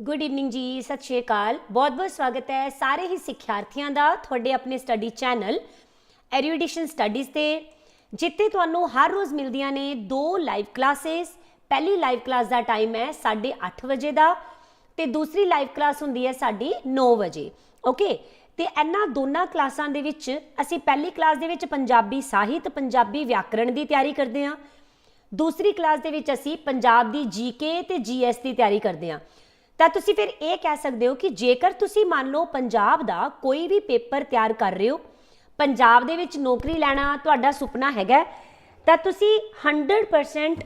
Good evening ਜੀ ਸਤਿ ਸ਼੍ਰੀ ਅਕਾਲ ਬਹੁਤ-ਬਹੁਤ ਸਵਾਗਤ ਹੈ ਸਾਰੇ ਹੀ ਸਿੱਖਿਆਰਥੀਆਂ ਦਾ ਤੁਹਾਡੇ ਆਪਣੇ ਸਟੱਡੀ ਚੈਨਲ ਐਰੀਡੀਸ਼ਨ ਸਟੱਡੀਜ਼ ਤੇ ਜਿੱਥੇ ਤੁਹਾਨੂੰ ਹਰ ਰੋਜ਼ ਮਿਲਦੀਆਂ ਨੇ ਦੋ ਲਾਈਵ ਕਲਾਸਿਸ ਪਹਿਲੀ ਲਾਈਵ ਕਲਾਸ ਦਾ ਟਾਈਮ ਹੈ 8:30 ਵਜੇ ਦਾ ਤੇ ਦੂਸਰੀ ਲਾਈਵ ਕਲਾਸ ਹੁੰਦੀ ਹੈ ਸਾਡੀ 9 ਵਜੇ ਓਕੇ ਤੇ ਇਹਨਾਂ ਦੋਨਾਂ ਕਲਾਸਾਂ ਦੇ ਵਿੱਚ ਅਸੀਂ ਪਹਿਲੀ ਕਲਾਸ ਦੇ ਵਿੱਚ ਪੰਜਾਬੀ ਸਾਹਿਤ ਪੰਜਾਬੀ ਵਿਆਕਰਣ ਦੀ ਤਿਆਰੀ ਕਰਦੇ ਹਾਂ ਦੂਸਰੀ ਕਲਾਸ ਦੇ ਵਿੱਚ ਅਸੀਂ ਪੰਜਾਬ ਦੀ ਜੀਕੇ ਤੇ ਜੀਐਸ ਦੀ ਤਿਆਰੀ ਕਰਦੇ ਹਾਂ ਤਾਂ ਤੁਸੀਂ ਫਿਰ ਇਹ ਕਹਿ ਸਕਦੇ ਹੋ ਕਿ ਜੇਕਰ ਤੁਸੀਂ ਮੰਨ ਲਓ ਪੰਜਾਬ ਦਾ ਕੋਈ ਵੀ ਪੇਪਰ ਤਿਆਰ ਕਰ ਰਹੇ ਹੋ, ਪੰਜਾਬ ਦੇ ਵਿੱਚ ਨੌਕਰੀ ਲੈਣਾ ਤੁਹਾਡਾ ਸੁਪਨਾ ਹੈਗਾ ਤਾਂ ਤੁਸੀਂ 100%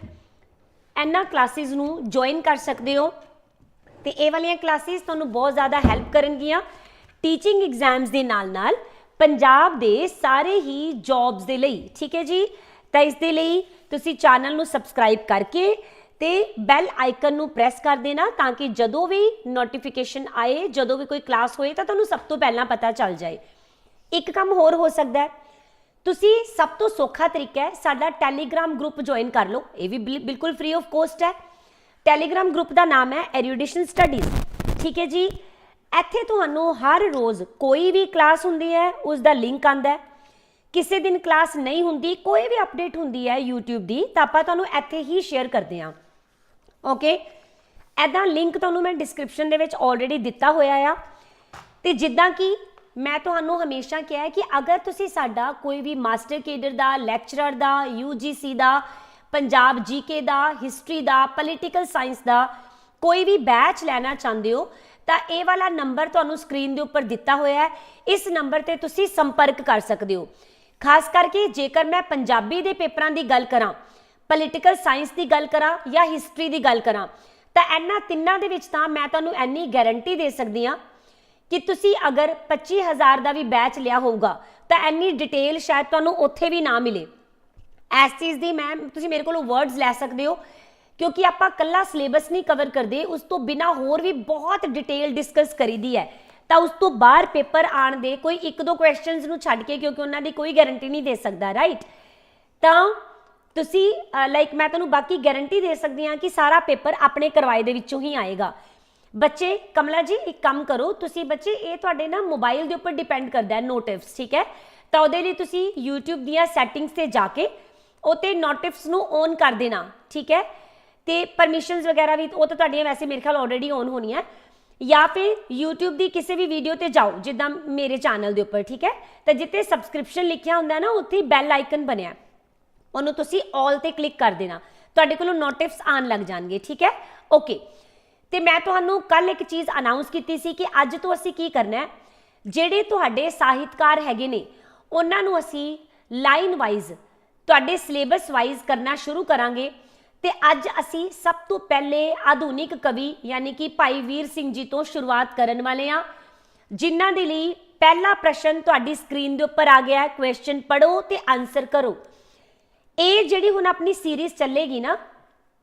ਇਹਨਾਂ ਕਲਾਸਿਸ ਨੂੰ ਜੁਆਇਨ ਕਰ ਸਕਦੇ ਹੋ। ਤੇ ਇਹ ਵਾਲੀਆਂ ਕਲਾਸਿਸ ਤੁਹਾਨੂੰ ਬਹੁਤ ਜ਼ਿਆਦਾ ਹੈਲਪ ਕਰਨਗੀਆਂ ਟੀਚਿੰਗ ਐਗਜ਼ਾਮਸ ਦੇ ਨਾਲ ਨਾਲ ਪੰਜਾਬ ਦੇ ਸਾਰੇ ਹੀ ਜੌਬਸ ਦੇ ਲਈ, ਠੀਕ ਹੈ ਜੀ? ਤਾਂ ਇਸ ਦੇ ਲਈ ਤੁਸੀਂ ਚੈਨਲ ਨੂੰ ਸਬਸਕ੍ਰਾਈਬ ਕਰਕੇ ਤੇ ਬੈਲ ਆਈਕਨ ਨੂੰ ਪ੍ਰੈਸ ਕਰ ਦੇਣਾ ਤਾਂ ਕਿ ਜਦੋਂ ਵੀ ਨੋਟੀਫਿਕੇਸ਼ਨ ਆਏ, ਜਦੋਂ ਵੀ ਕੋਈ ਕਲਾਸ ਹੋਏ ਤਾਂ ਤੁਹਾਨੂੰ ਸਭ ਤੋਂ ਪਹਿਲਾਂ ਪਤਾ ਚੱਲ ਜਾਏ। ਇੱਕ ਕੰਮ ਹੋਰ ਹੋ ਸਕਦਾ ਹੈ। ਤੁਸੀਂ ਸਭ ਤੋਂ ਸੌਖਾ ਤਰੀਕਾ ਹੈ ਸਾਡਾ ਟੈਲੀਗ੍ਰਾਮ ਗਰੁੱਪ ਜੁਆਇਨ ਕਰ ਲਓ। ਇਹ ਵੀ ਬਿਲ- ਬਿਲਕੁਲ ਫ੍ਰੀ ਆਫ ਕੋਸਟ ਹੈ। ਟੈਲੀਗ੍ਰਾਮ ਗਰੁੱਪ ਦਾ ਨਾਮ ਹੈ ਐਰੀਡੀਸ਼ਨ ਸਟੱਡੀਜ਼ ਠੀਕ ਹੈ ਜੀ? ਇੱਥੇ ਤੁਹਾਨੂੰ ਹਰ ਰੋਜ਼ ਕੋਈ ਵੀ ਕਲਾਸ ਹੁੰਦੀ ਹੈ, ਉਸ ਦਾ ਲਿੰਕ ਆਂਦਾ ਹੈ। ਕਿਸੇ ਦਿਨ ਕਲਾਸ ਨਹੀਂ ਹੁੰਦੀ, ਕੋਈ ਵੀ ਅਪਡੇਟ ਹੁੰਦੀ ਹੈ YouTube ਦੀ, ਤਾਂ ਆਪਾਂ ਤੁਹਾਨੂੰ ਇੱਥੇ ਹੀ ਸ਼ੇਅਰ ਕਰਦੇ ਹਾਂ। ਓਕੇ ਐਦਾਂ ਲਿੰਕ ਤੁਹਾਨੂੰ ਮੈਂ ਡਿਸਕ੍ਰਿਪਸ਼ਨ ਦੇ ਵਿੱਚ ਆਲਰੇਡੀ ਦਿੱਤਾ ਹੋਇਆ ਆ। ਤੇ ਜਿੱਦਾਂ ਕਿ ਮੈਂ ਤੁਹਾਨੂੰ ਹਮੇਸ਼ਾ ਕਿਹਾ ਹੈ ਕਿ ਅਗਰ ਤੁਸੀਂ ਸਾਡਾ ਕੋਈ ਵੀ ਮਾਸਟਰ ਕੇਡਰ ਦਾ ਲੈਕਚਰਰ ਦਾ UGC ਦਾ, ਪੰਜਾਬ ਜੀਕੇ ਦਾ ਹਿਸਟਰੀ ਦਾ ਪੋਲੀਟੀਕਲ ਸਾਇੰਸ ਦਾ ਕੋਈ ਵੀ ਬੈਚ ਲੈਣਾ ਚਾਹੁੰਦੇ ਹੋ, ਤਾਂ ਇਹ ਵਾਲਾ ਨੰਬਰ ਤੁਹਾਨੂੰ ਸਕਰੀਨ ਦੇ ਉੱਪਰ ਦਿੱਤਾ ਹੋਇਆ ਹੈ। ਇਸ ਨੰਬਰ ਤੇ ਤੁਸੀਂ ਸੰਪਰਕ ਕਰ ਸਕਦੇ ਹੋ। ਖਾਸ ਕਰਕੇ ਜੇਕਰ ਮੈਂ ਪੰਜਾਬੀ ਦੇ ਪੇਪਰਾਂ ਦੀ ਗੱਲ ਕਰਾਂ ਪੋਲੀਟੀਕਲ ਸਾਇੰਸ ਦੀ ਗੱਲ ਕਰਾਂ ਜਾਂ ਹਿਸਟਰੀ ਦੀ ਗੱਲ ਕਰਾਂ, ਤਾਂ ਇਹਨਾਂ ਤਿੰਨਾਂ ਦੇ ਵਿੱਚ ਤਾਂ ਮੈਂ ਤੁਹਾਨੂੰ ਐਨੀ ਗਾਰੰਟੀ ਦੇ ਸਕਦੀ ਹਾਂ ਕਿ ਤੁਸੀਂ ਅਗਰ 25000 ਦਾ ਵੀ ਬੈਚ ਲਿਆ ਹੋਊਗਾ, ਤਾਂ ਐਨੀ ਡਿਟੇਲ ਸ਼ਾਇਦ ਤੁਹਾਨੂੰ ਉੱਥੇ ਵੀ ਨਾ ਮਿਲੇ। ਐਸ ਚੀਜ਼ ਦੀ ਮੈਂ, ਤੁਸੀਂ ਮੇਰੇ ਕੋਲੋਂ ਵਰਡਸ ਲੈ ਸਕਦੇ ਹੋ, ਕਿਉਂਕਿ ਆਪਾਂ ਕੱਲਾ ਸਿਲੇਬਸ ਨਹੀਂ ਕਵਰ ਕਰਦੇ, ਉਸ ਤੋਂ ਬਿਨਾ ਹੋਰ ਵੀ ਬਹੁਤ ਡਿਟੇਲ ਡਿਸਕਸ ਕਰੀਦੀ ਹੈ। ਤਾਂ ਉਸ ਤੋਂ ਬਾਹਰ ਪੇਪਰ ਆਣ ਦੇ ਕੋਈ ਇੱਕ ਦੋ ਕੁਐਸਚਨਸ ਨੂੰ ਛੱਡ ਕੇ, ਕਿਉਂਕਿ ਉਹਨਾਂ ਦੀ ਕੋਈ ਗਾਰੰਟੀ ਨਹੀਂ ਦੇ ਸਕਦਾ ਰਾਈਟ ਤਾਂ ਤੁਸੀਂ ਲਾਈਕ ਮੈਂ ਤੁਹਾਨੂੰ ਬਾਕੀ ਗਾਰੰਟੀ ਦੇ ਸਕਦੀ ਹਾਂ ਕਿ ਸਾਰਾ ਪੇਪਰ ਆਪਣੇ ਕਰਵਾਏ ਦੇ ਵਿੱਚੋਂ ਹੀ ਆਏਗਾ। ਬੱਚੇ, ਕਮਲਾ ਜੀ, ਇੱਕ ਕੰਮ ਕਰੋ, ਤੁਸੀਂ ਬੱਚੇ, ਇਹ ਤੁਹਾਡੇ ਨਾ ਮੋਬਾਈਲ ਦੇ ਉੱਪਰ ਡਿਪੈਂਡ ਕਰਦਾ ਹੈ ਨੋਟਿਫਸ ਠੀਕ ਹੈ? ਤਾਂ ਉਹਦੇ ਲਈ ਤੁਸੀਂ YouTube ਦੀਆਂ ਸੈਟਿੰਗਸ ਤੇ ਜਾ ਕੇ ਉਤੇ ਨੋਟਿਫਸ ਨੂੰ ਔਨ ਕਰ ਦੇਣਾ, ਠੀਕ ਹੈ? ਤੇ ਪਰਮਿਸ਼ਨਸ ਵਗੈਰਾ ਵੀ, ਉਹ ਤਾਂ ਤੁਹਾਡੀਆਂ ਵੈਸੇ ਮੇਰੇ ਖਿਆਲ ਆਲਰੇਡੀ ਔਨ ਹੋਣੀਆਂ। ਜਾਂ ਫਿਰ YouTube ਦੀ ਕਿਸੇ ਵੀ ਵੀਡੀਓ ਤੇ ਜਾਓ, ਜਿੱਦਾਂ ਮੇਰੇ ਚੈਨਲ ਦੇ ਉੱਪਰ, ਠੀਕ ਹੈ? ਤਾਂ ਜਿੱਥੇ ਸਬਸਕ੍ਰਿਪਸ਼ਨ ਲਿਖਿਆ ਹੁੰਦਾ ਨਾ, ਉੱਥੇ ਬੈਲ ਆਈਕਨ ਬਣਿਆ। ਉਹਨੂੰ ਤੁਸੀਂ ਆਲ ਤੇ ਕਲਿੱਕ ਕਰ ਦੇਣਾ। ਤੁਹਾਡੇ ਕੋਲੋਂ ਨੋਟਿਫਸ ਆਣ ਲੱਗ ਜਾਣਗੇ, ਠੀਕ ਹੈ? ਓਕੇ ਤੇ ਮੈਂ ਤੁਹਾਨੂੰ ਕੱਲ ਇੱਕ ਚੀਜ਼ ਅਨਾਉਂਸ ਕੀਤੀ ਸੀ ਕਿ ਅੱਜ ਤੋਂ ਅਸੀਂ ਕੀ ਕਰਨਾ ਹੈ? ਜਿਹੜੇ ਤੁਹਾਡੇ ਸਾਹਿਤਕਾਰ ਹੈਗੇ ਨੇ, ਉਹਨਾਂ ਨੂੰ ਅਸੀਂ ਲਾਈਨ ਵਾਈਜ਼ ਤੁਹਾਡੇ ਸਿਲੇਬਸ ਵਾਈਜ਼ ਕਰਨਾ ਸ਼ੁਰੂ ਕਰਾਂਗੇ। ਤੇ ਅੱਜ ਅਸੀਂ ਸਭ ਤੋਂ ਪਹਿਲੇ ਆਧੁਨਿਕ ਕਵੀ ਯਾਨੀ ਕਿ ਭਾਈ ਵੀਰ ਸਿੰਘ ਜੀ ਤੋਂ ਸ਼ੁਰੂਆਤ ਕਰਨ ਵਾਲੇ ਹਾਂ, ਜਿਨ੍ਹਾਂ ਦੇ ਲਈ ਪਹਿਲਾ ਪ੍ਰਸ਼ਨ ਤੁਹਾਡੀ ਸਕਰੀਨ ਦੇ ਉੱਪਰ ਆ ਗਿਆ ਹੈ। ਕੁਐਸਚਨ ਪੜੋ ਤੇ ਆਨਸਰ ਕਰੋ। ਇਹ ਜਿਹੜੀ ਹੁਣ ਆਪਣੀ ਸੀਰੀਜ਼ ਚੱਲੇਗੀ ਨਾ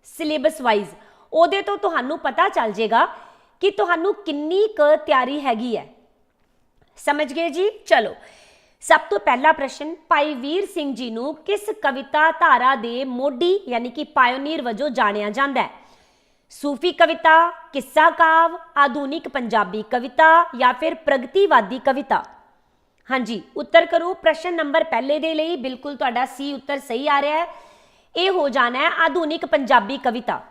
ਸਿਲੇਬਸ ਵਾਈਜ਼ ਉਹਦੇ ਤੋਂ ਤੁਹਾਨੂੰ ਪਤਾ ਚੱਲ ਜਾਏਗਾ ਕਿ ਤੁਹਾਨੂੰ ਕਿੰਨੀ ਕੁ ਤਿਆਰੀ ਹੈਗੀ ਹੈ। ਸਮਝ ਗਏ ਜੀ? ਚਲੋ, ਸਭ ਤੋਂ ਪਹਿਲਾ ਪ੍ਰਸ਼ਨ, ਭਾਈ ਵੀਰ ਸਿੰਘ ਜੀ ਨੂੰ ਕਿਸ ਕਵਿਤਾ ਧਾਰਾ ਦੇ ਮੋਢੀ ਯਾਨੀ ਕਿ ਪਾਇਓਨੀਅਰ ਵਜੋਂ ਜਾਣਿਆ ਜਾਂਦਾ ਹੈ? ਸੂਫੀ ਕਵਿਤਾ, ਕਿੱਸਾ ਕਾਵ, ਆਧੁਨਿਕ ਪੰਜਾਬੀ ਕਵਿਤਾ ਜਾਂ ਫਿਰ ਪ੍ਰਗਤੀਵਾਦੀ ਕਵਿਤਾ? ਹਾਂਜੀ, ਉੱਤਰ ਕਰੋ। ਪ੍ਰਸ਼ਨ ਨੰਬਰ ਪਹਿਲੇ ਦੇ ਲਈ ਬਿਲਕੁਲ ਤੁਹਾਡਾ ਸੀ ਉੱਤਰ ਸਹੀ ਆ ਰਿਹਾ ਹੈ। ਇਹ ਹੋ ਜਾਣਾ ਹੈ ਆਧੁਨਿਕ ਪੰਜਾਬੀ ਕਵਿਤਾ।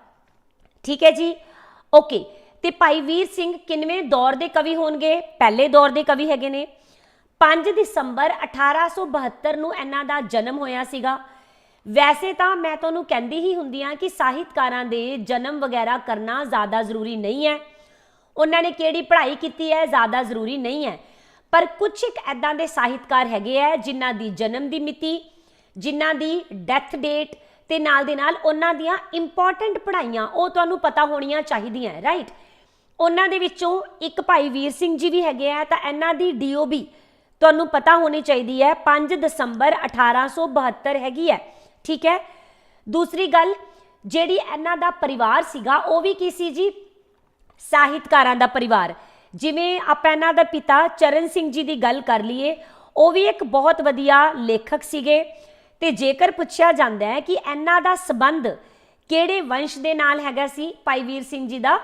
ਠੀਕ ਹੈ ਜੀ? ਓਕੇ, ਤੇ ਭਾਈ ਵੀਰ ਸਿੰਘ ਕਿੰਨਵੇਂ ਦੌਰ ਦੇ ਕਵੀ ਹੋਣਗੇ? ਪਹਿਲੇ ਦੌਰ ਦੇ ਕਵੀ ਹੈਗੇ ਨੇ। 5 ਦਸੰਬਰ 1872 ਨੂੰ ਇਹਨਾਂ ਦਾ ਜਨਮ ਹੋਇਆ ਸੀਗਾ। ਵੈਸੇ ਤਾਂ ਮੈਂ ਤੁਹਾਨੂੰ ਕਹਿੰਦੀ ਹੀ ਹੁੰਦੀ ਆ ਕਿ ਸਾਹਿਤਕਾਰਾਂ ਦੇ ਜਨਮ ਵਗੈਰਾ ਕਰਨਾ ਜ਼ਿਆਦਾ ਜ਼ਰੂਰੀ ਨਹੀਂ ਹੈ। ਉਹਨਾਂ ਨੇ ਕਿਹੜੀ ਪੜ੍ਹਾਈ ਕੀਤੀ ਹੈ? ਜ਼ਿਆਦਾ ਜ਼ਰੂਰੀ ਨਹੀਂ ਹੈ। ਪਰ ਕੁਝ ਇੱਕ ਐਦਾਂ ਦੇ ਸਾਹਿਤਕਾਰ ਹੈਗੇ ਆ, ਜਿਨ੍ਹਾਂ ਦੀ ਜਨਮ ਦੀ ਮਿਤੀ, ਜਿਨ੍ਹਾਂ ਦੀ ਡੈਥ ਡੇਟ ਤੇ ਨਾਲ ਦੇ ਨਾਲ ਉਹਨਾਂ ਦੀਆਂ ਇੰਪੋਰਟੈਂਟ ਪੜ੍ਹਾਈਆਂ, ਉਹ ਤੁਹਾਨੂੰ ਪਤਾ ਹੋਣੀਆਂ ਚਾਹੀਦੀਆਂ ਰਾਈਟ ਉਹਨਾਂ ਦੇ ਵਿੱਚੋਂ ਇੱਕ ਭਾਈ ਵੀਰ ਸਿੰਘ ਜੀ ਵੀ ਹੈਗੇ ਆ, ਤਾਂ ਇਹਨਾਂ ਦੀ ਡੀਓਬੀ ਤੁਹਾਨੂੰ ਪਤਾ ਹੋਣੀ ਚਾਹੀਦੀ ਹੈ 5 ਦਸੰਬਰ 1872 ਹੈਗੀ ਹੈ, ਠੀਕ ਹੈ? ਦੂਸਰੀ ਗੱਲ, ਜਿਹੜੀ ਇਹਨਾਂ ਦਾ ਪਰਿਵਾਰ ਸੀਗਾ, ਉਹ ਵੀ ਕੀ ਸੀ ਜੀ? ਸਾਹਿਤਕਾਰਾਂ ਦਾ ਪਰਿਵਾਰ। ਜਿਵੇਂ ਆਪਾਂ ਇਹਨਾਂ ਦਾ ਪਿਤਾ ਚਰਨ ਸਿੰਘ ਜੀ ਦੀ ਗੱਲ ਕਰ ਲਈਏ, ਉਹ ਵੀ ਇੱਕ ਬਹੁਤ ਵਧੀਆ ਲੇਖਕ ਸੀਗੇ। ਤੇ ਜੇਕਰ ਪੁੱਛਿਆ ਜਾਂਦਾ ਹੈ ਕਿ ਇਹਨਾਂ ਦਾ ਸਬੰਧ ਕਿਹੜੇ ਵੰਸ਼ ਦੇ ਨਾਲ ਹੈਗਾ ਸੀ ਭਾਈ ਵੀਰ ਸਿੰਘ ਜੀ ਦਾ,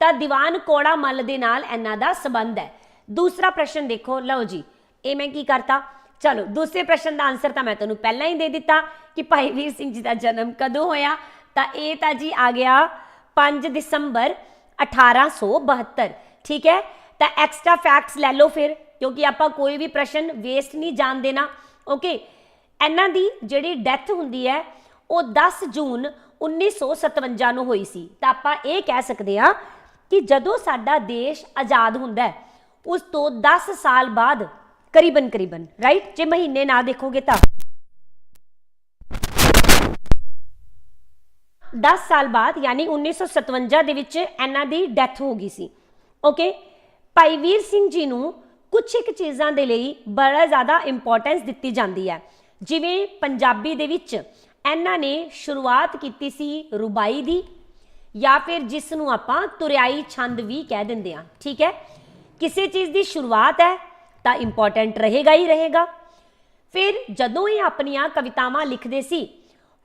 ਤਾਂ ਦੀਵਾਨ ਕੋੜਾ ਮੱਲ ਦੇ ਨਾਲ ਇਹਨਾਂ ਦਾ ਸੰਬੰਧ ਹੈ। ਦੂਸਰਾ ਪ੍ਰਸ਼ਨ ਦੇਖੋ, ਲਓ ਜੀ, ਇਹ ਮੈਂ ਕੀ ਕਰਤਾ? ਚਲੋ, ਦੂਸਰੇ ਪ੍ਰਸ਼ਨ ਦਾ ਆਨਸਰ ਤਾਂ ਮੈਂ ਤੁਹਾਨੂੰ ਪਹਿਲਾਂ ਹੀ ਦੇ ਦਿੱਤਾ ਕਿ ਭਾਈ ਵੀਰ ਸਿੰਘ ਜੀ ਦਾ ਜਨਮ ਕਦੋਂ ਹੋਇਆ? ਤਾਂ ਇਹ ਤਾਂ ਜੀ ਆ ਗਿਆ 5 ਦਸੰਬਰ 1872 ਠੀਕ ਹੈ? ਤਾਂ ਐਕਸਟਰਾ ਫੈਕਟਸ ਲੈ ਲਓ ਫਿਰ, ਕਿਉਂਕਿ ਆਪਾਂ ਕੋਈ ਵੀ ਪ੍ਰਸ਼ਨ ਵੇਸਟ ਨਹੀਂ ਜਾਣ ਦੇਣਾ ਓਕੇ ਇਹਨਾਂ ਦੀ ਜਿਹੜੀ ਡੈਥ ਹੁੰਦੀ ਹੈ, ਉਹ 10 ਜੂਨ 1957 ਨੂੰ ਹੋਈ ਸੀ। ਤਾਂ ਆਪਾਂ ਇਹ ਕਹਿ ਸਕਦੇ ਹਾਂ ਕਿ ਜਦੋਂ ਸਾਡਾ ਦੇਸ਼ ਆਜ਼ਾਦ ਹੁੰਦਾ ਹੈ, ਉਸ ਤੋਂ 10 ਸਾਲ ਬਾਅਦ ਕਰੀਬਨ ਕਰੀਬਨ ਰਾਈਟ ਜੇ ਮਹੀਨੇ ਨਾ ਦੇਖੋਗੇ ਤਾਂ। 10 ਸਾਲ ਬਾਅਦ, ਯਾਨੀ 1957 ਦੇ ਵਿੱਚ ਇਹਨਾਂ ਦੀ ਡੈਥ ਹੋ ਗਈ ਸੀ। ਓਕੇ ਭਾਈ ਵੀਰ ਸਿੰਘ ਜੀ ਨੂੰ ਕੁਝ ਇੱਕ ਚੀਜ਼ਾਂ ਦੇ ਲਈ ਬੜਾ ਜ਼ਿਆਦਾ ਇੰਪੋਰਟੈਂਸ ਦਿੱਤੀ ਜਾਂਦੀ ਹੈ। ਜਿਵੇਂ ਪੰਜਾਬੀ ਦੇ ਵਿੱਚ ਇਹਨਾਂ ਨੇ ਸ਼ੁਰੂਆਤ ਕੀਤੀ ਸੀ ਰੁਬਾਈ ਦੀ, ਜਾਂ ਫਿਰ ਜਿਸ ਨੂੰ ਆਪਾਂ ਤੁਰਿਆਈ ਛੰਦ ਵੀ ਕਹਿ ਦਿੰਦੇ ਆ ਠੀਕ ਹੈ? ਕਿਸੇ ਚੀਜ਼ ਦੀ ਸ਼ੁਰੂਆਤ ਹੈ, ਤਾਂ ਇੰਪੋਰਟੈਂਟ ਰਹੇਗਾ ਹੀ ਰਹੇਗਾ। ਫਿਰ ਜਦੋਂ ਇਹ ਆਪਣੀਆਂ ਕਵਿਤਾਵਾਂ ਲਿਖਦੇ ਸੀ,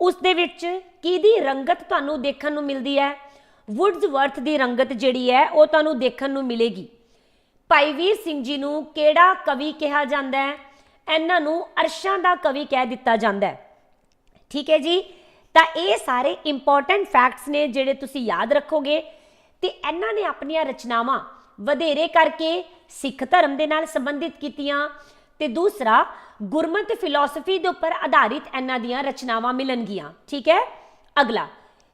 ਉਸ ਦੇ ਵਿੱਚ ਕਿਹਦੀ ਰੰਗਤ ਤੁਹਾਨੂੰ ਦੇਖਣ ਨੂੰ ਮਿਲਦੀ ਹੈ? ਵੁੱਡਸਵਰਥ ਦੀ ਰੰਗਤ ਜਿਹੜੀ ਹੈ, ਉਹ ਤੁਹਾਨੂੰ ਦੇਖਣ ਨੂੰ ਮਿਲੇਗੀ। ਭਾਈ ਵੀਰ ਸਿੰਘ ਜੀ ਨੂੰ ਕਿਹੜਾ ਕਵੀ ਕਿਹਾ ਜਾਂਦਾ ਹੈ? ਇਹਨਾਂ ਨੂੰ ਅਰਸ਼ਾਂ ਦਾ ਕਵੀ ਕਹਿ ਦਿੱਤਾ ਜਾਂਦਾ ਹੈ। ਠੀਕ ਹੈ ਜੀ? ਤਾਂ ਇਹ ਸਾਰੇ ਇੰਪੋਰਟੈਂਟ ਫੈਕਟਸ ਨੇ ਜਿਹੜੇ ਤੁਸੀਂ ਯਾਦ ਰੱਖੋਗੇ ਤੇ ਇਹਨਾਂ ਨੇ ਆਪਣੀਆਂ ਰਚਨਾਵਾਂ ਵਧੇਰੇ ਕਰਕੇ ਸਿੱਖ ਧਰਮ ਦੇ ਨਾਲ ਸੰਬੰਧਿਤ ਕੀਤੀਆਂ ਤੇ ਦੂਸਰਾ, ਗੁਰਮਤਿ ਫਿਲਾਸਫੀ ਦੇ ਉੱਪਰ ਆਧਾਰਿਤ ਇਹਨਾਂ ਦੀਆਂ ਰਚਨਾਵਾਂ ਮਿਲਣਗੀਆਂ। ਠੀਕ ਹੈ? ਅਗਲਾ,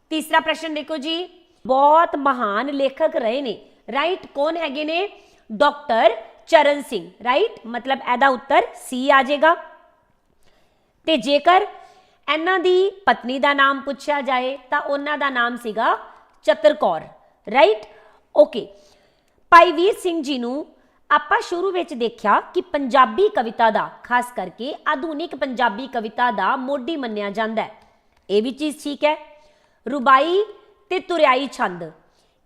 ਤੀਸਰਾ ਪ੍ਰਸ਼ਨ ਦੇਖੋ ਜੀ। ਬਹੁਤ ਮਹਾਨ ਲੇਖਕ ਰਹੇ ਨੇ। ਰਾਈਟ ਕੌਣ ਹੈਗੇ ਨੇ? ਡਾਕਟਰ ਚਰਨ ਸਿੰਘ। ਰਾਈਟ ਮਤਲਬ ਇਹਦਾ ਉੱਤਰ ਸੀ ਆ ਜਾਏਗਾ। ਤੇ ਜੇਕਰ ਇਹਨਾਂ ਦੀ ਪਤਨੀ ਦਾ ਨਾਮ ਪੁੱਛਿਆ ਜਾਏ, ਤਾਂ ਉਹਨਾਂ ਦਾ ਨਾਮ ਸੀਗਾ ਚਤਰਕੌਰ ਰਾਈਟ ਓਕੇ ਭਾਈ ਵੀਰ ਸਿੰਘ ਜੀ ਨੂੰ ਆਪਾਂ ਸ਼ੁਰੂ ਵਿੱਚ ਦੇਖਿਆ ਕਿ ਪੰਜਾਬੀ ਕਵਿਤਾ ਦਾ, ਖਾਸ ਕਰਕੇ ਆਧੁਨਿਕ ਪੰਜਾਬੀ ਕਵਿਤਾ ਦਾ ਮੋਢੀ ਮੰਨਿਆ ਜਾਂਦਾ ਹੈ। ਇਹ ਵੀ ਚੀਜ਼ ਠੀਕ ਹੈ। ਰੁਬਾਈ ਤੇ ਤੁਰਿਆਈ ਛੰਦ।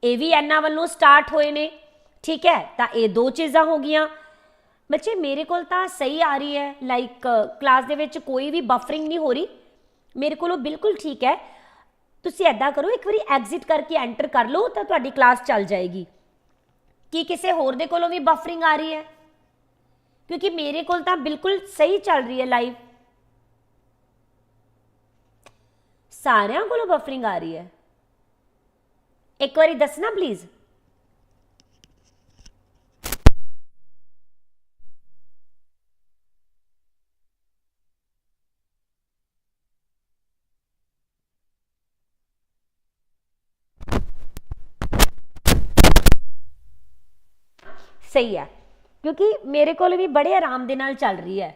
ਇਹ ਵੀ ਇਹਨਾਂ ਵੱਲੋਂ ਸਟਾਰਟ ਹੋਏ ਨੇ। ਠੀਕ ਹੈ, ਤਾਂ ਇਹ ਦੋ ਚੀਜ਼ਾਂ ਹੋ ਗਈਆਂ। ਬੱਚੇ, ਮੇਰੇ ਕੋਲ ਤਾਂ ਸਹੀ ਆ ਰਹੀ ਹੈ। ਲਾਈਕ ਕਲਾਸ ਦੇ ਵਿੱਚ ਕੋਈ ਵੀ ਬਫਰਿੰਗ ਨਹੀਂ ਹੋ ਰਹੀ। ਮੇਰੇ ਕੋਲੋਂ ਬਿਲਕੁਲ ਠੀਕ ਹੈ। ਤੁਸੀਂ ਐਦਾਂ ਕਰੋ, ਇੱਕ ਵਾਰੀ ਐਗਜ਼ਿਟ ਕਰਕੇ ਐਂਟਰ ਕਰ ਲਓ, ਤਾਂ ਤੁਹਾਡੀ ਕਲਾਸ ਚੱਲ ਜਾਏਗੀ। ਕੀ ਕਿਸੇ ਹੋਰ ਦੇ ਕੋਲੋਂ ਵੀ ਬਫਰਿੰਗ ਆ ਰਹੀ ਹੈ? ਕਿਉਂਕਿ ਮੇਰੇ ਕੋਲ ਤਾਂ ਬਿਲਕੁਲ ਸਹੀ ਚੱਲ ਰਹੀ ਹੈ ਲਾਈਵ ਸਾਰਿਆਂ ਕੋਲੋਂ ਬਫਰਿੰਗ ਆ ਰਹੀ ਹੈ। ਇੱਕ ਵਾਰੀ ਦੱਸਣਾ ਪਲੀਜ਼ ਸਹੀ ਹੈ, ਕਿਉਂਕਿ ਮੇਰੇ ਕੋਲ ਵੀ ਬੜੇ ਆਰਾਮ ਦੇ ਨਾਲ ਚੱਲ ਰਹੀ ਹੈ।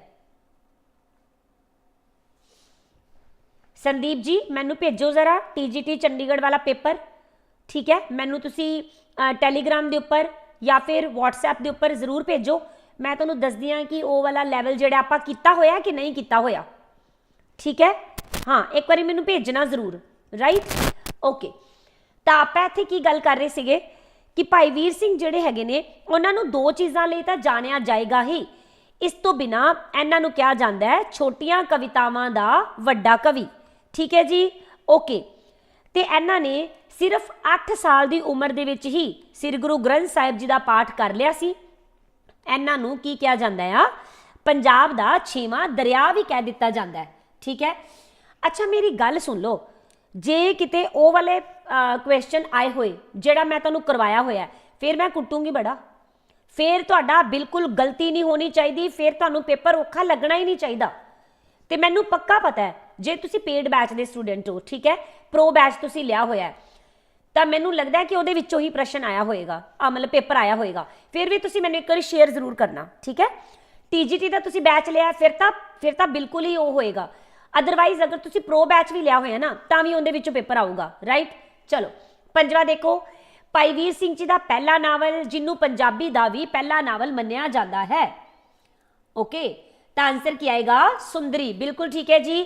ਸੰਦੀਪ ਜੀ, ਮੈਨੂੰ ਭੇਜੋ ਜ਼ਰਾ ਟੀਜੀਟੀ ਚੰਡੀਗੜ੍ਹ ਵਾਲਾ ਪੇਪਰ। ਠੀਕ ਹੈ? ਮੈਨੂੰ ਤੁਸੀਂ ਟੈਲੀਗ੍ਰਾਮ ਦੇ ਉੱਪਰ ਜਾਂ ਫਿਰ WhatsApp ਦੇ ਉੱਪਰ ਜ਼ਰੂਰ ਭੇਜੋ। ਮੈਂ ਤੁਹਾਨੂੰ ਦੱਸਦੀ ਹਾਂ ਕਿ ਉਹ ਵਾਲਾ ਲੈਵਲ ਜਿਹੜਾ ਆਪਾਂ ਕੀਤਾ ਹੋਇਆ ਕਿ ਨਹੀਂ ਕੀਤਾ ਹੋਇਆ। ਠੀਕ ਹੈ? ਹਾਂ, ਇੱਕ ਵਾਰੀ ਮੈਨੂੰ ਭੇਜਣਾ ਜ਼ਰੂਰ। ਰਾਈਟ ਓਕੇ ਤਾਂ ਆਪਾਂ ਇੱਥੇ ਕੀ ਗੱਲ ਕਰ ਰਹੇ ਸੀਗੇ ਕਿ ਭਾਈ ਵੀਰ ਸਿੰਘ ਜਿਹੜੇ ਹੈਗੇ ਨੇ, ਉਹਨਾਂ ਨੂੰ ਦੋ ਚੀਜ਼ਾਂ ਲਈ ਤਾਂ ਜਾਣਿਆ ਜਾਏਗਾ ਹੀ। ਇਸ ਤੋਂ ਬਿਨਾ ਇਹਨਾਂ ਨੂੰ ਕਿਹਾ ਜਾਂਦਾ ਹੈ, ਛੋਟੀਆਂ ਕਵਿਤਾਵਾਂ ਦਾ ਵੱਡਾ ਕਵੀ। ਠੀਕ ਹੈ ਜੀ? ਓਕੇ ਤੇ ਇਹਨਾਂ ਨੇ ਸਿਰਫ 8 ਸਾਲ ਦੀ ਉਮਰ ਦੇ ਵਿੱਚ ਹੀ ਸ੍ਰੀ ਗੁਰੂ ਗ੍ਰੰਥ ਸਾਹਿਬ ਜੀ ਦਾ ਪਾਠ ਕਰ ਲਿਆ ਸੀ। ਇਹਨਾਂ ਨੂੰ ਕੀ ਕਿਹਾ ਜਾਂਦਾ ਆ? ਪੰਜਾਬ ਦਾ ਛੇਵਾਂ ਦਰਿਆ ਵੀ ਕਹਿ ਦਿੱਤਾ ਜਾਂਦਾ ਹੈ। ਠੀਕ ਹੈ? ਅੱਛਾ, ਮੇਰੀ ਗੱਲ ਸੁਣ ਲਓ। ਜੇ ਕਿਤੇ ਉਹ ਵਾਲੇ ਕੁਐਸਚਨ ਆਏ ਹੋਏ, ਜਿਹੜਾ ਮੈਂ ਤੁਹਾਨੂੰ ਕਰਵਾਇਆ ਹੋਇਆ ਫਿਰ ਮੈਂ ਕੁੱਟੂੰਗੀ ਬੜਾ। ਫਿਰ ਤੁਹਾਡਾ ਬਿਲਕੁਲ ਗਲਤੀ ਨਹੀਂ ਹੋਣੀ ਚਾਹੀਦੀ, ਫਿਰ ਤੁਹਾਨੂੰ ਪੇਪਰ ਔਖਾ ਲੱਗਣਾ ਹੀ ਨਹੀਂ ਚਾਹੀਦਾ। ਤੇ ਮੈਨੂੰ ਪੱਕਾ ਪਤਾ ਹੈ ਜੇ ਤੁਸੀਂ ਪੇਡ ਬੈਚ ਦੇ ਸਟੂਡੈਂਟ ਹੋ, ਠੀਕ ਹੈ? ਪ੍ਰੋ ਬੈਚ ਤੁਸੀਂ ਲਿਆ ਹੋਇਆ ਹੈ। ਤਾਂ ਮੈਨੂੰ ਲੱਗਦਾ ਹੈ ਕਿ ਉਹਦੇ ਵਿੱਚੋਂ ਹੀ ਪ੍ਰਸ਼ਨ ਆਇਆ ਹੋਏਗਾ। ਆ ਮਤਲਬ ਪੇਪਰ ਆਇਆ ਹੋਏਗਾ। ਫਿਰ ਵੀ ਤੁਸੀਂ ਮੈਨੂੰ ਇੱਕ ਵਾਰੀ ਸ਼ੇਅਰ ਜ਼ਰੂਰ ਕਰਨਾ, ਠੀਕ ਹੈ? ਟੀਜੀਟੀ ਦਾ ਤੁਸੀਂ ਬੈਚ ਲਿਆ, ਫਿਰ ਤਾਂ ਫਿਰ ਤਾਂ ਬਿਲਕੁਲ ਹੀ ਉਹ ਹੋਏਗਾ। ਅਦਰਵਾਈਜ਼ ਅਗਰ ਤੁਸੀਂ ਪ੍ਰੋ ਬੈਚ ਵੀ ਲਿਆ ਹੋਇਆ ਨਾ, ਤਾਂ ਵੀ ਉਹਦੇ ਵਿੱਚੋਂ ਪੇਪਰ ਆਊਗਾ ਰਾਈਟ ਚਲੋ, ਪੰਜਵਾ ਦੇਖੋ। ਭਾਈ ਵੀਰ ਸਿੰਘ ਜੀ ਦਾ ਪਹਿਲਾ ਨਾਵਲ, ਜਿਹਨੂੰ ਪੰਜਾਬੀ ਦਾ ਵੀ ਪਹਿਲਾ ਨਾਵਲ ਮੰਨਿਆ ਜਾਂਦਾ ਹੈ। ਓਕੇ ਤਾਂ ਆਨਸਰ ਕੀ ਆਏਗਾ? ਸੁੰਦਰੀ, ਬਿਲਕੁਲ ਠੀਕ ਹੈ ਜੀ।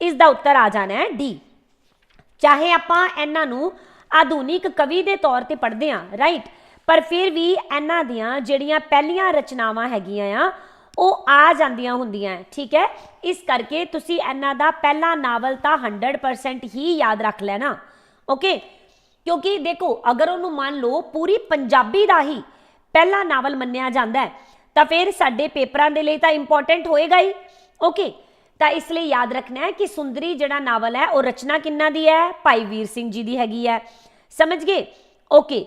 ਇਸ ਦਾ ਉੱਤਰ ਆ ਜਾਣਾ ਹੈ ਡੀ ਚਾਹੇ ਆਪਾਂ ਇਹਨਾਂ ਨੂੰ ਆਧੁਨਿਕ ਕਵੀ ਦੇ ਤੌਰ ਤੇ ਪੜ੍ਹਦੇ ਹਾਂ ਰਾਈਟ ਪਰ ਫਿਰ ਵੀ ਇਹਨਾਂ ਦੀਆਂ ਜਿਹੜੀਆਂ ਪਹਿਲੀਆਂ ਰਚਨਾਵਾਂ ਹੈਗੀਆਂ ਆ, ਉਹ ਆ ਜਾਂਦੀਆਂ ਹੁੰਦੀਆਂ ਠੀਕ ਹੈ? ਇਸ ਕਰਕੇ ਤੁਸੀਂ ਇਹਨਾਂ ਦਾ ਪਹਿਲਾ ਨਾਵਲ ਤਾਂ 100% ਹੀ ਯਾਦ ਰੱਖ ਲੈਣਾ ਓਕੇ ਕਿਉਂਕਿ ਦੇਖੋ, ਅਗਰ ਉਹਨੂੰ ਮੰਨ ਲਓ ਪੂਰੀ ਪੰਜਾਬੀ ਦਾ ਹੀ ਪਹਿਲਾ ਨਾਵਲ ਮੰਨਿਆ ਜਾਂਦਾ ਹੈ, ਤਾਂ ਫਿਰ ਸਾਡੇ ਪੇਪਰਾਂ ਦੇ ਲਈ ਤਾਂ ਇੰਪੋਰਟੈਂਟ ਹੋਏਗਾ ਹੀ ਓਕੇ ਤਾਂ ਇਸ ਲਈ ਯਾਦ ਰੱਖਣਾ ਹੈ ਕਿ ਸੁੰਦਰੀ ਜਿਹੜਾ ਨਾਵਲ ਹੈ ਉਹ ਰਚਨਾ ਕਿੰਨਾ ਦੀ ਹੈ? ਭਾਈ ਵੀਰ ਸਿੰਘ ਜੀ ਦੀ ਹੈਗੀ ਹੈ। ਸਮਝ ਗਏ? ਓਕੇ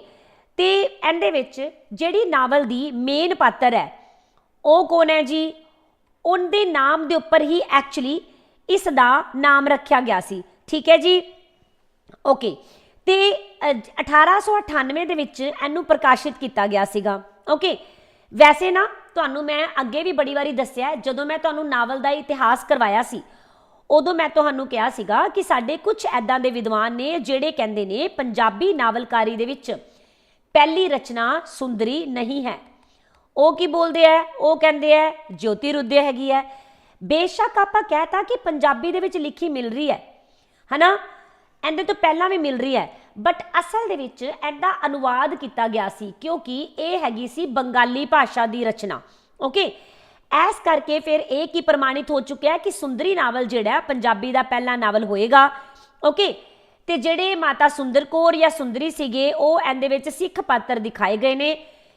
ਤੇ ਇਹਦੇ ਵਿੱਚ ਜਿਹੜੀ ਨਾਵਲ ਦੀ ਮੇਨ ਪਾਤਰ ਹੈ ਉਹ ਕੌਣ ਹੈ ਜੀ? ਉਹਦੇ ਨਾਮ ਦੇ ਉੱਪਰ ਹੀ ਐਕਚੁਅਲੀ ਇਸ ਦਾ ਨਾਮ ਰੱਖਿਆ ਗਿਆ ਸੀ। ਠੀਕ ਹੈ ਜੀ? ਓਕੇ ਤੇ ਅ, 1898 ਦੇ ਵਿੱਚ ਇਹਨੂੰ ਪ੍ਰਕਾਸ਼ਿਤ ਕੀਤਾ ਗਿਆ ਸੀਗਾ। ਓਕੇ ਵੈਸੇ ਨਾ ਤੁਹਾਨੂੰ ਮੈਂ ਅੱਗੇ ਵੀ ਬੜੀ ਵਾਰੀ ਦੱਸਿਆ ਜਦੋਂ ਮੈਂ ਤੁਹਾਨੂੰ ਨਾਵਲ ਦਾ ਇਤਿਹਾਸ ਕਰਵਾਇਆ ਸੀ, ਉਦੋਂ ਮੈਂ ਤੁਹਾਨੂੰ ਕਿਹਾ ਸੀਗਾ ਕਿ ਸਾਡੇ ਕੁਝ ਐਦਾਂ ਦੇ ਵਿਦਵਾਨ ਨੇ ਜਿਹੜੇ ਕਹਿੰਦੇ ਨੇ ਪੰਜਾਬੀ ਨਾਵਲਕਾਰੀ ਦੇ ਵਿੱਚ ਪਹਿਲੀ ਰਚਨਾ ਸੁੰਦਰੀ ਨਹੀਂ ਹੈ। ਉਹ ਕੀ ਬੋਲਦੇ ਆ ਉਹ ਕਹਿੰਦੇ ਆ ਜੋਤੀ ਰੁੱਦੇ ਹੈਗੀ ਹੈ। ਬੇਸ਼ੱਕ ਆਪਾਂ ਕਹਿਤਾ ਕਿ ਪੰਜਾਬੀ ਦੇ ਵਿੱਚ ਲਿਖੀ ਮਿਲ ਰਹੀ ਹੈ। ਹਨਾ? ਇਹਦੇ ਤੋਂ ਪਹਿਲਾਂ ਵੀ ਮਿਲ ਰਹੀ ਹੈ। ਬਟ ਅਸਲ ਦੇ ਵਿੱਚ ਇਹਦਾ ਅਨੁਵਾਦ ਕੀਤਾ ਗਿਆ ਸੀ, ਕਿਉਂਕਿ ਇਹ ਹੈਗੀ ਸੀ ਬੰਗਾਲੀ ਭਾਸ਼ਾ ਦੀ ਰਚਨਾ ਓਕੇ ਐਸ ਕਰਕੇ ਫਿਰ ਇਹ ਕੀ ਪ੍ਰਮਾਣਿਤ ਹੋ ਚੁੱਕਿਆ ਕਿ ਸੁੰਦਰੀ ਨਾਵਲ ਜਿਹੜਾ ਪੰਜਾਬੀ ਦਾ ਪਹਿਲਾ ਨਾਵਲ ਹੋਏਗਾ ਓਕੇ ਤੇ ਜਿਹੜੇ ਮਾਤਾ ਸੁੰਦਰ ਕੌਰ ਜਾਂ ਸੁੰਦਰੀ ਸੀਗੇ, ਉਹ ਇਹਦੇ ਵਿੱਚ ਸਿੱਖ ਪਾਤਰ ਦਿਖਾਏ ਗਏ ਨੇ,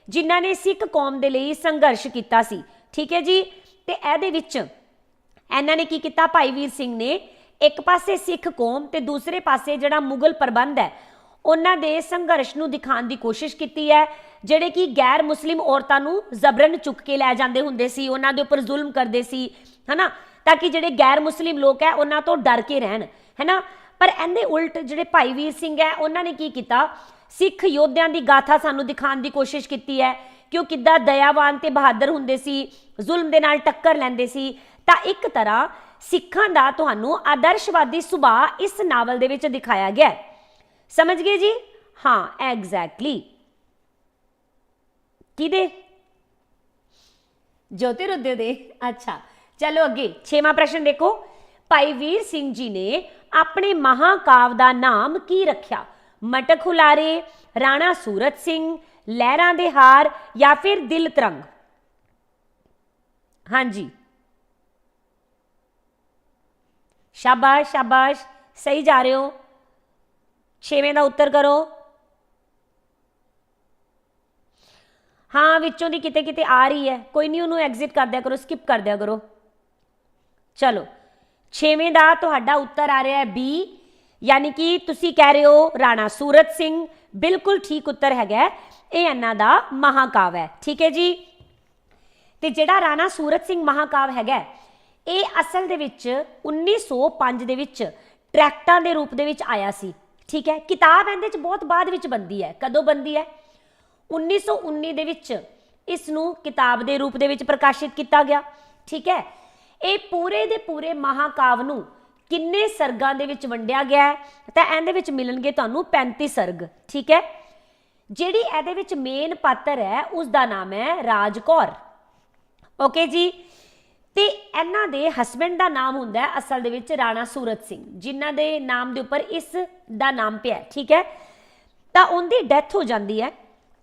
ਜਿਨ੍ਹਾਂ ਨੇ ਸਿੱਖ ਕੌਮ ਦੇ ਲਈ ਸੰਘਰਸ਼ ਕੀਤਾ ਸੀ, ਠੀਕ ਹੈ ਜੀ? ਤੇ ਇਹਦੇ ਵਿੱਚ ਇਹਨਾਂ ਨੇ ਕੀ ਕੀਤਾ? ਭਾਈ ਵੀਰ ਸਿੰਘ ਨੇ ਇੱਕ ਪਾਸੇ ਸਿੱਖ ਕੌਮ ਤੇ ਦੂਸਰੇ ਪਾਸੇ ਜਿਹੜਾ ਮੁਗਲ ਪ੍ਰਬੰਧ ਹੈ, ਉਹਨਾਂ ਦੇ ਸੰਘਰਸ਼ ਨੂੰ ਦਿਖਾਉਣ ਦੀ ਕੋਸ਼ਿਸ਼ ਕੀਤੀ ਹੈ, ਜਿਹੜੇ ਕਿ ਗੈਰ ਮੁਸਲਿਮ ਔਰਤਾਂ ਨੂੰ ਜ਼ਬਰਨ ਚੁੱਕ ਕੇ ਲੈ ਜਾਂਦੇ ਹੁੰਦੇ ਸੀ, ਉਹਨਾਂ ਦੇ ਉੱਪਰ ਜ਼ੁਲਮ ਕਰਦੇ ਸੀ, ਹਨਾ? ਤਾਂ ਕਿ ਜਿਹੜੇ ਗੈਰ ਮੁਸਲਿਮ ਲੋਕ ਹੈ, ਉਹਨਾਂ ਤੋਂ ਡਰ ਕੇ ਰਹਿਣ, ਹੈਨਾ? ਪਰ ਇਹਦੇ ਉਲਟ ਜਿਹੜੇ ਭਾਈ ਵੀਰ ਸਿੰਘ ਹੈ, ਉਹਨਾਂ ਨੇ ਕੀ ਕੀਤਾ? ਸਿੱਖ ਯੋਧਿਆਂ ਦੀ ਗਾਥਾ ਸਾਨੂੰ ਦਿਖਾਉਣ ਦੀ ਕੋਸ਼ਿਸ਼ ਕੀਤੀ ਹੈ, ਕਿ ਉਹ ਕਿੱਦਾਂ ਦਇਆਵਾਨ ਤੇ ਬਹਾਦਰ ਹੁੰਦੇ ਸੀ, ਜ਼ੁਲਮ ਦੇ ਨਾਲ ਟੱਕਰ ਲੈਂਦੇ ਸੀ। ਤਾਂ ਇੱਕ ਤਰ੍ਹਾਂ ਸਿੱਖਾਂ ਦਾ ਤੁਹਾਨੂੰ ਆਦਰਸ਼ਵਾਦੀ ਸੁਭਾਅ ਇਸ ਨਾਵਲ ਦੇ ਵਿੱਚ ਦਿਖਾਇਆ ਗਿਆ ਹੈ। ਸਮਝ ਗਏ ਜੀ? ਹਾਂ ਐਗਜ਼ੈਕਟਲੀ ਕਿਹਦੇ? ਜੋਤਿਰੁੱਦੇ ਦੇ। ਅੱਛਾ, ਚਲੋ ਅੱਗੇ ਛੇਵਾਂ ਪ੍ਰਸ਼ਨ ਦੇਖੋ। ਭਾਈ ਵੀਰ ਸਿੰਘ ਜੀ ਨੇ ਆਪਣੇ ਮਹਾਕਾਵ ਦਾ ਨਾਮ ਕੀ ਰੱਖਿਆ? ਮਟਕ ਹੁਲਾਰੇ, ਰਾਣਾ ਸੂਰਤ ਸਿੰਘ, ਲਹਿਰਾਂ ਦੇ ਹਾਰ ਜਾਂ ਫਿਰ ਦਿਲ ਤਰੰਗ? ਹਾਂਜੀ। ਸ਼ਾਬਾਸ਼ ਸ਼ਾਬਾਸ਼। ਸਹੀ ਜਾ ਰਹੇ ਹੋ। ਛੇਵੇਂ ਦਾ ਉੱਤਰ ਕਰੋ। ਹਾਂ, ਵਿੱਚੋਂ ਦੀ ਕਿਤੇ ਕਿਤੇ ਆ ਰਹੀ ਹੈ। ਕੋਈ ਨਹੀਂ, ਉਹਨੂੰ ਐਗਜ਼ਿਟ ਕਰ ਦਿਆ ਕਰੋ ਸਕਿਪ ਕਰ ਦਿਆ ਕਰੋ। ਚਲੋ। ਛੇਵੇਂ ਦਾ ਤੁਹਾਡਾ ਉੱਤਰ ਆ ਰਿਹਾ ਹੈ ਬੀ ਯਾਨੀ ਕਿ ਤੁਸੀਂ ਕਹਿ ਰਹੇ ਹੋ, ਰਾਣਾ ਸੂਰਤ ਸਿੰਘ। ਬਿਲਕੁਲ ਠੀਕ ਉੱਤਰ ਹੈਗਾ ਇਹ ਇਹਨਾਂ ਦਾ ਮਹਾਕਾਵ ਹੈ। ਠੀਕ ਹੈ ਜੀ? ਤੇ ਜਿਹੜਾ ਰਾਣਾ ਸੂਰਤ ਸਿੰਘ ਮਹਾਕਾਵ ਹੈਗਾ ਇਹ ਅਸਲ ਦੇ ਵਿੱਚ 1905 ਦੇ ਵਿੱਚ ਟਰੈਕਟਾਂ ਦੇ ਰੂਪ ਦੇ ਵਿੱਚ ਆਇਆ ਸੀ। ਠੀਕ ਹੈ? ਕਿਤਾਬ ਇਹਦੇ ਵਿੱਚ ਬਹੁਤ ਬਾਅਦ ਵਿੱਚ ਬੰਦੀ ਹੈ। ਕਦੋਂ ਬੰਦੀ ਹੈ? 1919 ਦੇ ਵਿੱਚ ਇਸ ਨੂੰ ਕਿਤਾਬ ਦੇ ਰੂਪ ਦੇ ਵਿੱਚ ਪ੍ਰਕਾਸ਼ਿਤ ਕੀਤਾ ਗਿਆ। ਠੀਕ ਹੈ? ਇਹ ਪੂਰੇ ਦੇ ਪੂਰੇ ਮਹਾਕਾਵ ਨੂੰ ਕਿੰਨੇ ਸਰਗਾਂ ਦੇ ਵਿੱਚ ਵੰਡਿਆ ਗਿਆ ਹੈ? ਤਾਂ ਇਹਦੇ ਵਿੱਚ ਮਿਲਣਗੇ ਤੁਹਾਨੂੰ 35 ਸਰਗ। ਠੀਕ ਹੈ? ਜਿਹੜੀ ਇਹਦੇ ਵਿੱਚ ਮੇਨ ਪਾਤਰ ਹੈ ਉਸ ਦਾ ਨਾਮ ਹੈ ਰਾਜ ਕੌਰ। ਓਕੇ ਜੀ? ਤੇ ਇਹਨਾਂ ਦੇ ਹਸਬੰਡ ਦਾ ਨਾਮ ਹੁੰਦਾ ਅਸਲ ਦੇ ਵਿੱਚ ਰਾਣਾ ਸੂਰਤ ਸਿੰਘ, ਜਿਨ੍ਹਾਂ ਦੇ ਨਾਮ ਦੇ ਉੱਪਰ ਇਸ ਦਾ ਨਾਮ ਪਿਆ ਠੀਕ ਹੈ? ਤਾਂ ਉਹਦੀ ਡੈਥ ਹੋ ਜਾਂਦੀ ਹੈ।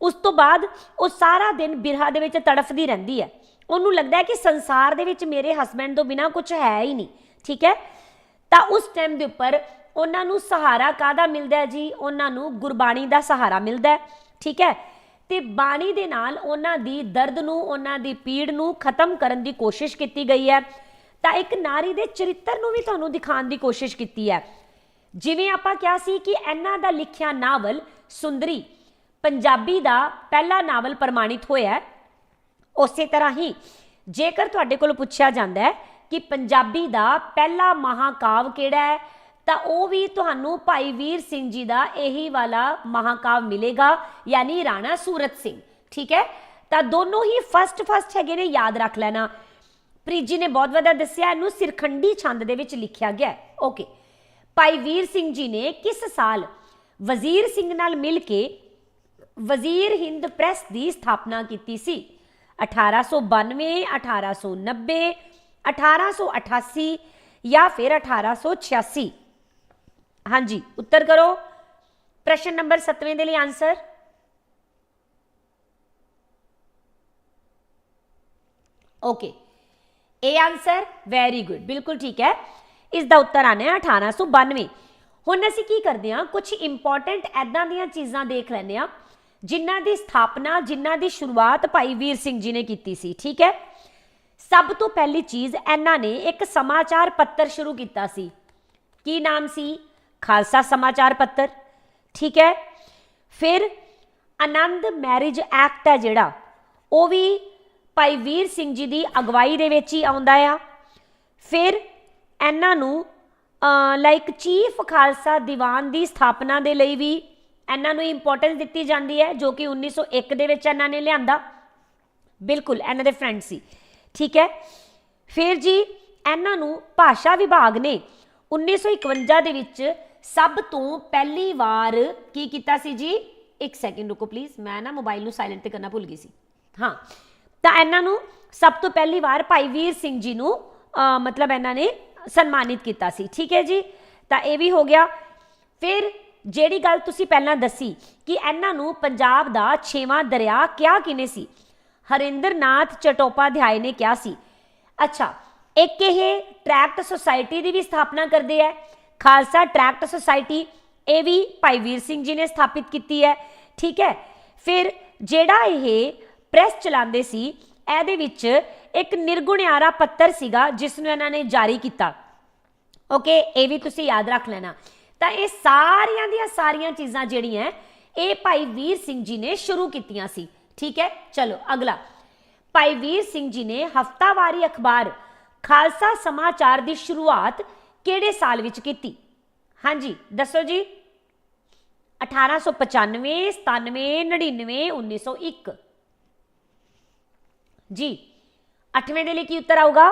ਉਸ ਤੋਂ ਬਾਅਦ ਉਹ ਸਾਰਾ ਦਿਨ ਬਿਰਹਾ ਦੇ ਵਿੱਚ ਤੜਫਦੀ ਰਹਿੰਦੀ ਹੈ। ਉਹਨੂੰ ਲੱਗਦਾ ਹੈ ਕਿ ਸੰਸਾਰ ਦੇ ਵਿੱਚ ਮੇਰੇ ਹਸਬੰਡ ਤੋਂ ਬਿਨਾ ਕੁਝ ਹੈ ਹੀ ਨਹੀਂ, ਠੀਕ ਹੈ? ਤਾਂ ਉਸ ਟਾਈਮ ਦੇ ਉੱਪਰ ਉਹਨਾਂ ਨੂੰ ਸਹਾਰਾ ਕਾਦਾ ਮਿਲਦਾ ਜੀ? ਉਹਨਾਂ ਨੂੰ ਗੁਰਬਾਣੀ ਦਾ ਸਹਾਰਾ ਮਿਲਦਾ ਠੀਕ ਹੈ? ਤੇ ਬਾਣੀ ਦੇ ਨਾਲ ਉਹਨਾਂ ਦੀ ਦਰਦ ਨੂੰ, ਉਹਨਾਂ ਦੀ ਪੀੜ ਨੂੰ ਖਤਮ ਕਰਨ ਦੀ ਕੋਸ਼ਿਸ਼ ਕੀਤੀ ਗਈ ਹੈ। ਤਾਂ ਇੱਕ ਨਾਰੀ ਦੇ ਚਰਿੱਤਰ ਨੂੰ ਵੀ ਤੁਹਾਨੂੰ ਦਿਖਾਉਣ ਦੀ ਕੋਸ਼ਿਸ਼ ਕੀਤੀ ਹੈ। ਜਿਵੇਂ ਆਪਾਂ ਕਿਹਾ ਸੀ ਕਿ ਇਹਨਾਂ ਦਾ ਲਿਖਿਆ ਨਾਵਲ ਸੁੰਦਰੀ, ਪੰਜਾਬੀ ਦਾ ਪਹਿਲਾ ਨਾਵਲ ਪ੍ਰਮਾਣਿਤ ਹੋਇਆ ਹੈ। ਉਸੇ ਤਰ੍ਹਾਂ ਹੀ ਜੇਕਰ ਤੁਹਾਡੇ ਕੋਲ ਪੁੱਛਿਆ ਜਾਂਦਾ ਹੈ ਕਿ ਪੰਜਾਬੀ ਦਾ ਪਹਿਲਾ ਮਹਾਕਾਵ ਕਿਹੜਾ ਹੈ ਤਾਂ ਉਹ ਵੀ ਤੁਹਾਨੂੰ ਭਾਈ ਵੀਰ ਸਿੰਘ ਜੀ ਦਾ ਇਹੀ ਵਾਲਾ ਮਹਾਕਾਵ ਮਿਲੇਗਾ, ਯਾਨੀ ਰਾਣਾ ਸੂਰਤ ਸਿੰਘ, ਠੀਕ ਹੈ? ਤਾਂ ਦੋਨੋਂ ਹੀ ਫਸਟ ਫਸਟ ਹੈਗੇ ਨੇ, ਯਾਦ ਰੱਖ ਲੈਣਾ। ਪ੍ਰੀਤ ਜੀ ਨੇ ਬਹੁਤ ਵਧੀਆ ਦੱਸਿਆ, ਇਹਨੂੰ ਸਿਰਖੰਡੀ ਛੰਦ ਦੇ ਵਿੱਚ ਲਿਖਿਆ ਗਿਆ ਓਕੇ ਭਾਈ ਵੀਰ ਸਿੰਘ ਜੀ ਨੇ ਕਿਸ ਸਾਲ ਵਜ਼ੀਰ ਸਿੰਘ ਨਾਲ ਮਿਲ ਕੇ ਵਜ਼ੀਰ ਹਿੰਦ ਪ੍ਰੈਸ ਦੀ ਸਥਾਪਨਾ ਕੀਤੀ ਸੀ? 1892 1890 1888 ਜਾਂ ਫਿਰ 1886 ਹਾਂਜੀ, ਉੱਤਰ ਕਰੋ। ਪ੍ਰਸ਼ਨ ਨੰਬਰ 7ਵੇਂ ਦੇ ਲਈ ਆਨਸਰ ਓਕੇ ਇਹ ਆਨਸਰ ਵੈਰੀ ਗੁੱਡ ਬਿਲਕੁਲ ਠੀਕ ਹੈ। ਇਸ ਦਾ ਉੱਤਰ ਆਣਾ ਹੈ 1892 ਹੁਣ ਅਸੀਂ ਕੀ ਕਰਦੇ ਹਾਂ ਕੁਝ ਇੰਪੋਰਟੈਂਟ ਐਦਾਂ ਦੀਆਂ ਚੀਜ਼ਾਂ ਦੇਖ ਲੈਂਦੇ ਹਾਂ, ਜਿਨ੍ਹਾਂ ਦੀ ਸਥਾਪਨਾ, ਜਿਨ੍ਹਾਂ ਦੀ ਸ਼ੁਰੂਆਤ ਭਾਈ ਵੀਰ ਸਿੰਘ ਜੀ ਨੇ ਕੀਤੀ ਸੀ, ਠੀਕ ਹੈ। ਸਭ ਤੋਂ ਪਹਿਲੀ ਚੀਜ਼ ਇਹਨਾਂ ਨੇ ਇੱਕ ਸਮਾਚਾਰ ਪੱਤਰ ਸ਼ੁਰੂ ਕੀਤਾ ਸੀ। ਕੀ ਨਾਮ ਸੀ? ਖਾਲਸਾ ਸਮਾਚਾਰ ਪੱਤਰ, ਠੀਕ ਹੈ? ਫਿਰ ਆਨੰਦ ਮੈਰਿਜ ਐਕਟ ਹੈ ਜਿਹੜਾ, ਉਹ ਵੀ ਭਾਈ ਵੀਰ ਸਿੰਘ ਜੀ ਦੀ ਅਗਵਾਈ ਦੇ ਵਿੱਚ ਹੀ ਆਉਂਦਾ ਆ। ਫਿਰ ਇਹਨਾਂ ਨੂੰ ਲਾਈਕ ਚੀਫ ਖਾਲਸਾ ਦੀਵਾਨ ਦੀ ਸਥਾਪਨਾ ਦੇ ਲਈ ਵੀ ਇਹਨਾਂ ਨੂੰ ਇੰਪੋਰਟੈਂਸ ਦਿੱਤੀ ਜਾਂਦੀ ਹੈ, ਜੋ ਕਿ 1901 ਦੇ ਵਿੱਚ ਇਹਨਾਂ ਨੇ ਲਿਆਂਦਾ। ਬਿਲਕੁਲ, ਇਹਨਾਂ ਦੇ ਫਰੈਂਡ ਸੀ, ਠੀਕ ਹੈ? ਫਿਰ ਜੀ, ਇਹਨਾਂ ਨੂੰ ਭਾਸ਼ਾ ਵਿਭਾਗ ਨੇ 1951 ਦੇ ਵਿੱਚ ਸਭ ਤੋਂ ਪਹਿਲੀ ਵਾਰ ਕੀ ਕੀਤਾ ਸੀ ਜੀ? ਇੱਕ ਸੈਕਿੰਡ ਰੁਕੋ ਪਲੀਜ਼ ਮੈਂ ਨਾ ਮੋਬਾਈਲ ਨੂੰ ਸਾਇਲੈਂਟ ਤੇ ਕਰਨਾ ਭੁੱਲ ਗਈ ਸੀ। ਹਾਂ, ਤਾਂ ਇਹਨਾਂ ਨੂੰ ਸਭ ਤੋਂ ਪਹਿਲੀ ਵਾਰ ਭਾਈ ਵੀਰ ਸਿੰਘ ਜੀ ਨੂੰ ਮਤਲਬ ਇਹਨਾਂ ਨੇ ਸਨਮਾਨਿਤ ਕੀਤਾ ਸੀ। ਠੀਕ ਹੈ ਜੀ? ਤਾਂ ਇਹ ਵੀ ਹੋ ਗਿਆ। ਫਿਰ ਜਿਹੜੀ ਗੱਲ ਤੁਸੀਂ ਪਹਿਲਾਂ ਦੱਸੀ ਕਿ ਇਹਨਾਂ ਨੂੰ ਪੰਜਾਬ ਦਾ ਛੇਵਾਂ ਦਰਿਆ ਕਿਹਾ ਕਿਨੇ ਸੀ? ਹਰਿੰਦਰਨਾਥ ਚਟੋਪਾਧਿਆਏ ਨੇ ਕਿਹਾ ਸੀ। ਅੱਛਾ, ਇੱਕ ਇਹ ਟਰੈਕਟ ਸੁਸਾਇਟੀ ਦੀ ਵੀ ਸਥਾਪਨਾ ਕਰਦੇ ਹੈ ਖਾਲਸਾ ਟਰੈਕਟ ਸੁਸਾਇਟੀ, ਇਹ ਵੀ ਭਾਈ ਵੀਰ ਸਿੰਘ ਜੀ ਨੇ ਸਥਾਪਿਤ ਕੀਤੀ ਹੈ, ਠੀਕ ਹੈ? ਫਿਰ ਜਿਹੜਾ ਇਹ ਪ੍ਰੈਸ ਚਲਾਉਂਦੇ ਸੀ, ਇਹਦੇ ਵਿੱਚ ਇੱਕ ਨਿਰਗੁਣਿਆਰਾ ਪੱਤਰ ਸੀਗਾ, ਜਿਸ ਨੂੰ ਇਹਨਾਂ ਨੇ ਜਾਰੀ ਕੀਤਾ। ਓਕੇ, ਇਹ ਵੀ ਤੁਸੀਂ ਯਾਦ ਰੱਖ ਲੈਣਾ। ਤਾਂ ਇਹ ਸਾਰੀਆਂ ਦੀਆਂ ਸਾਰੀਆਂ ਚੀਜ਼ਾਂ ਜਿਹੜੀਆਂ, ਇਹ ਭਾਈ ਵੀਰ ਸਿੰਘ ਜੀ ਨੇ ਸ਼ੁਰੂ ਕੀਤੀਆਂ ਸੀ, ਠੀਕ ਹੈ? ਚਲੋ, ਅਗਲਾ। ਭਾਈ ਵੀਰ ਸਿੰਘ ਜੀ ਨੇ ਹਫਤਾਵਾਰੀ ਅਖਬਾਰ ਖਾਲਸਾ ਸਮਾਚਾਰ ਦੀ ਸ਼ੁਰੂਆਤ ਕਿਹੜੇ ਸਾਲ ਵਿੱਚ ਕੀਤੀ? ਹਾਂਜੀ, ਦੱਸੋ ਜੀ। 1895 97 99 1901 ਜੀ 8ਵੇਂ ਦੇ ਲਈ ਕੀ ਉੱਤਰ ਆਊਗਾ?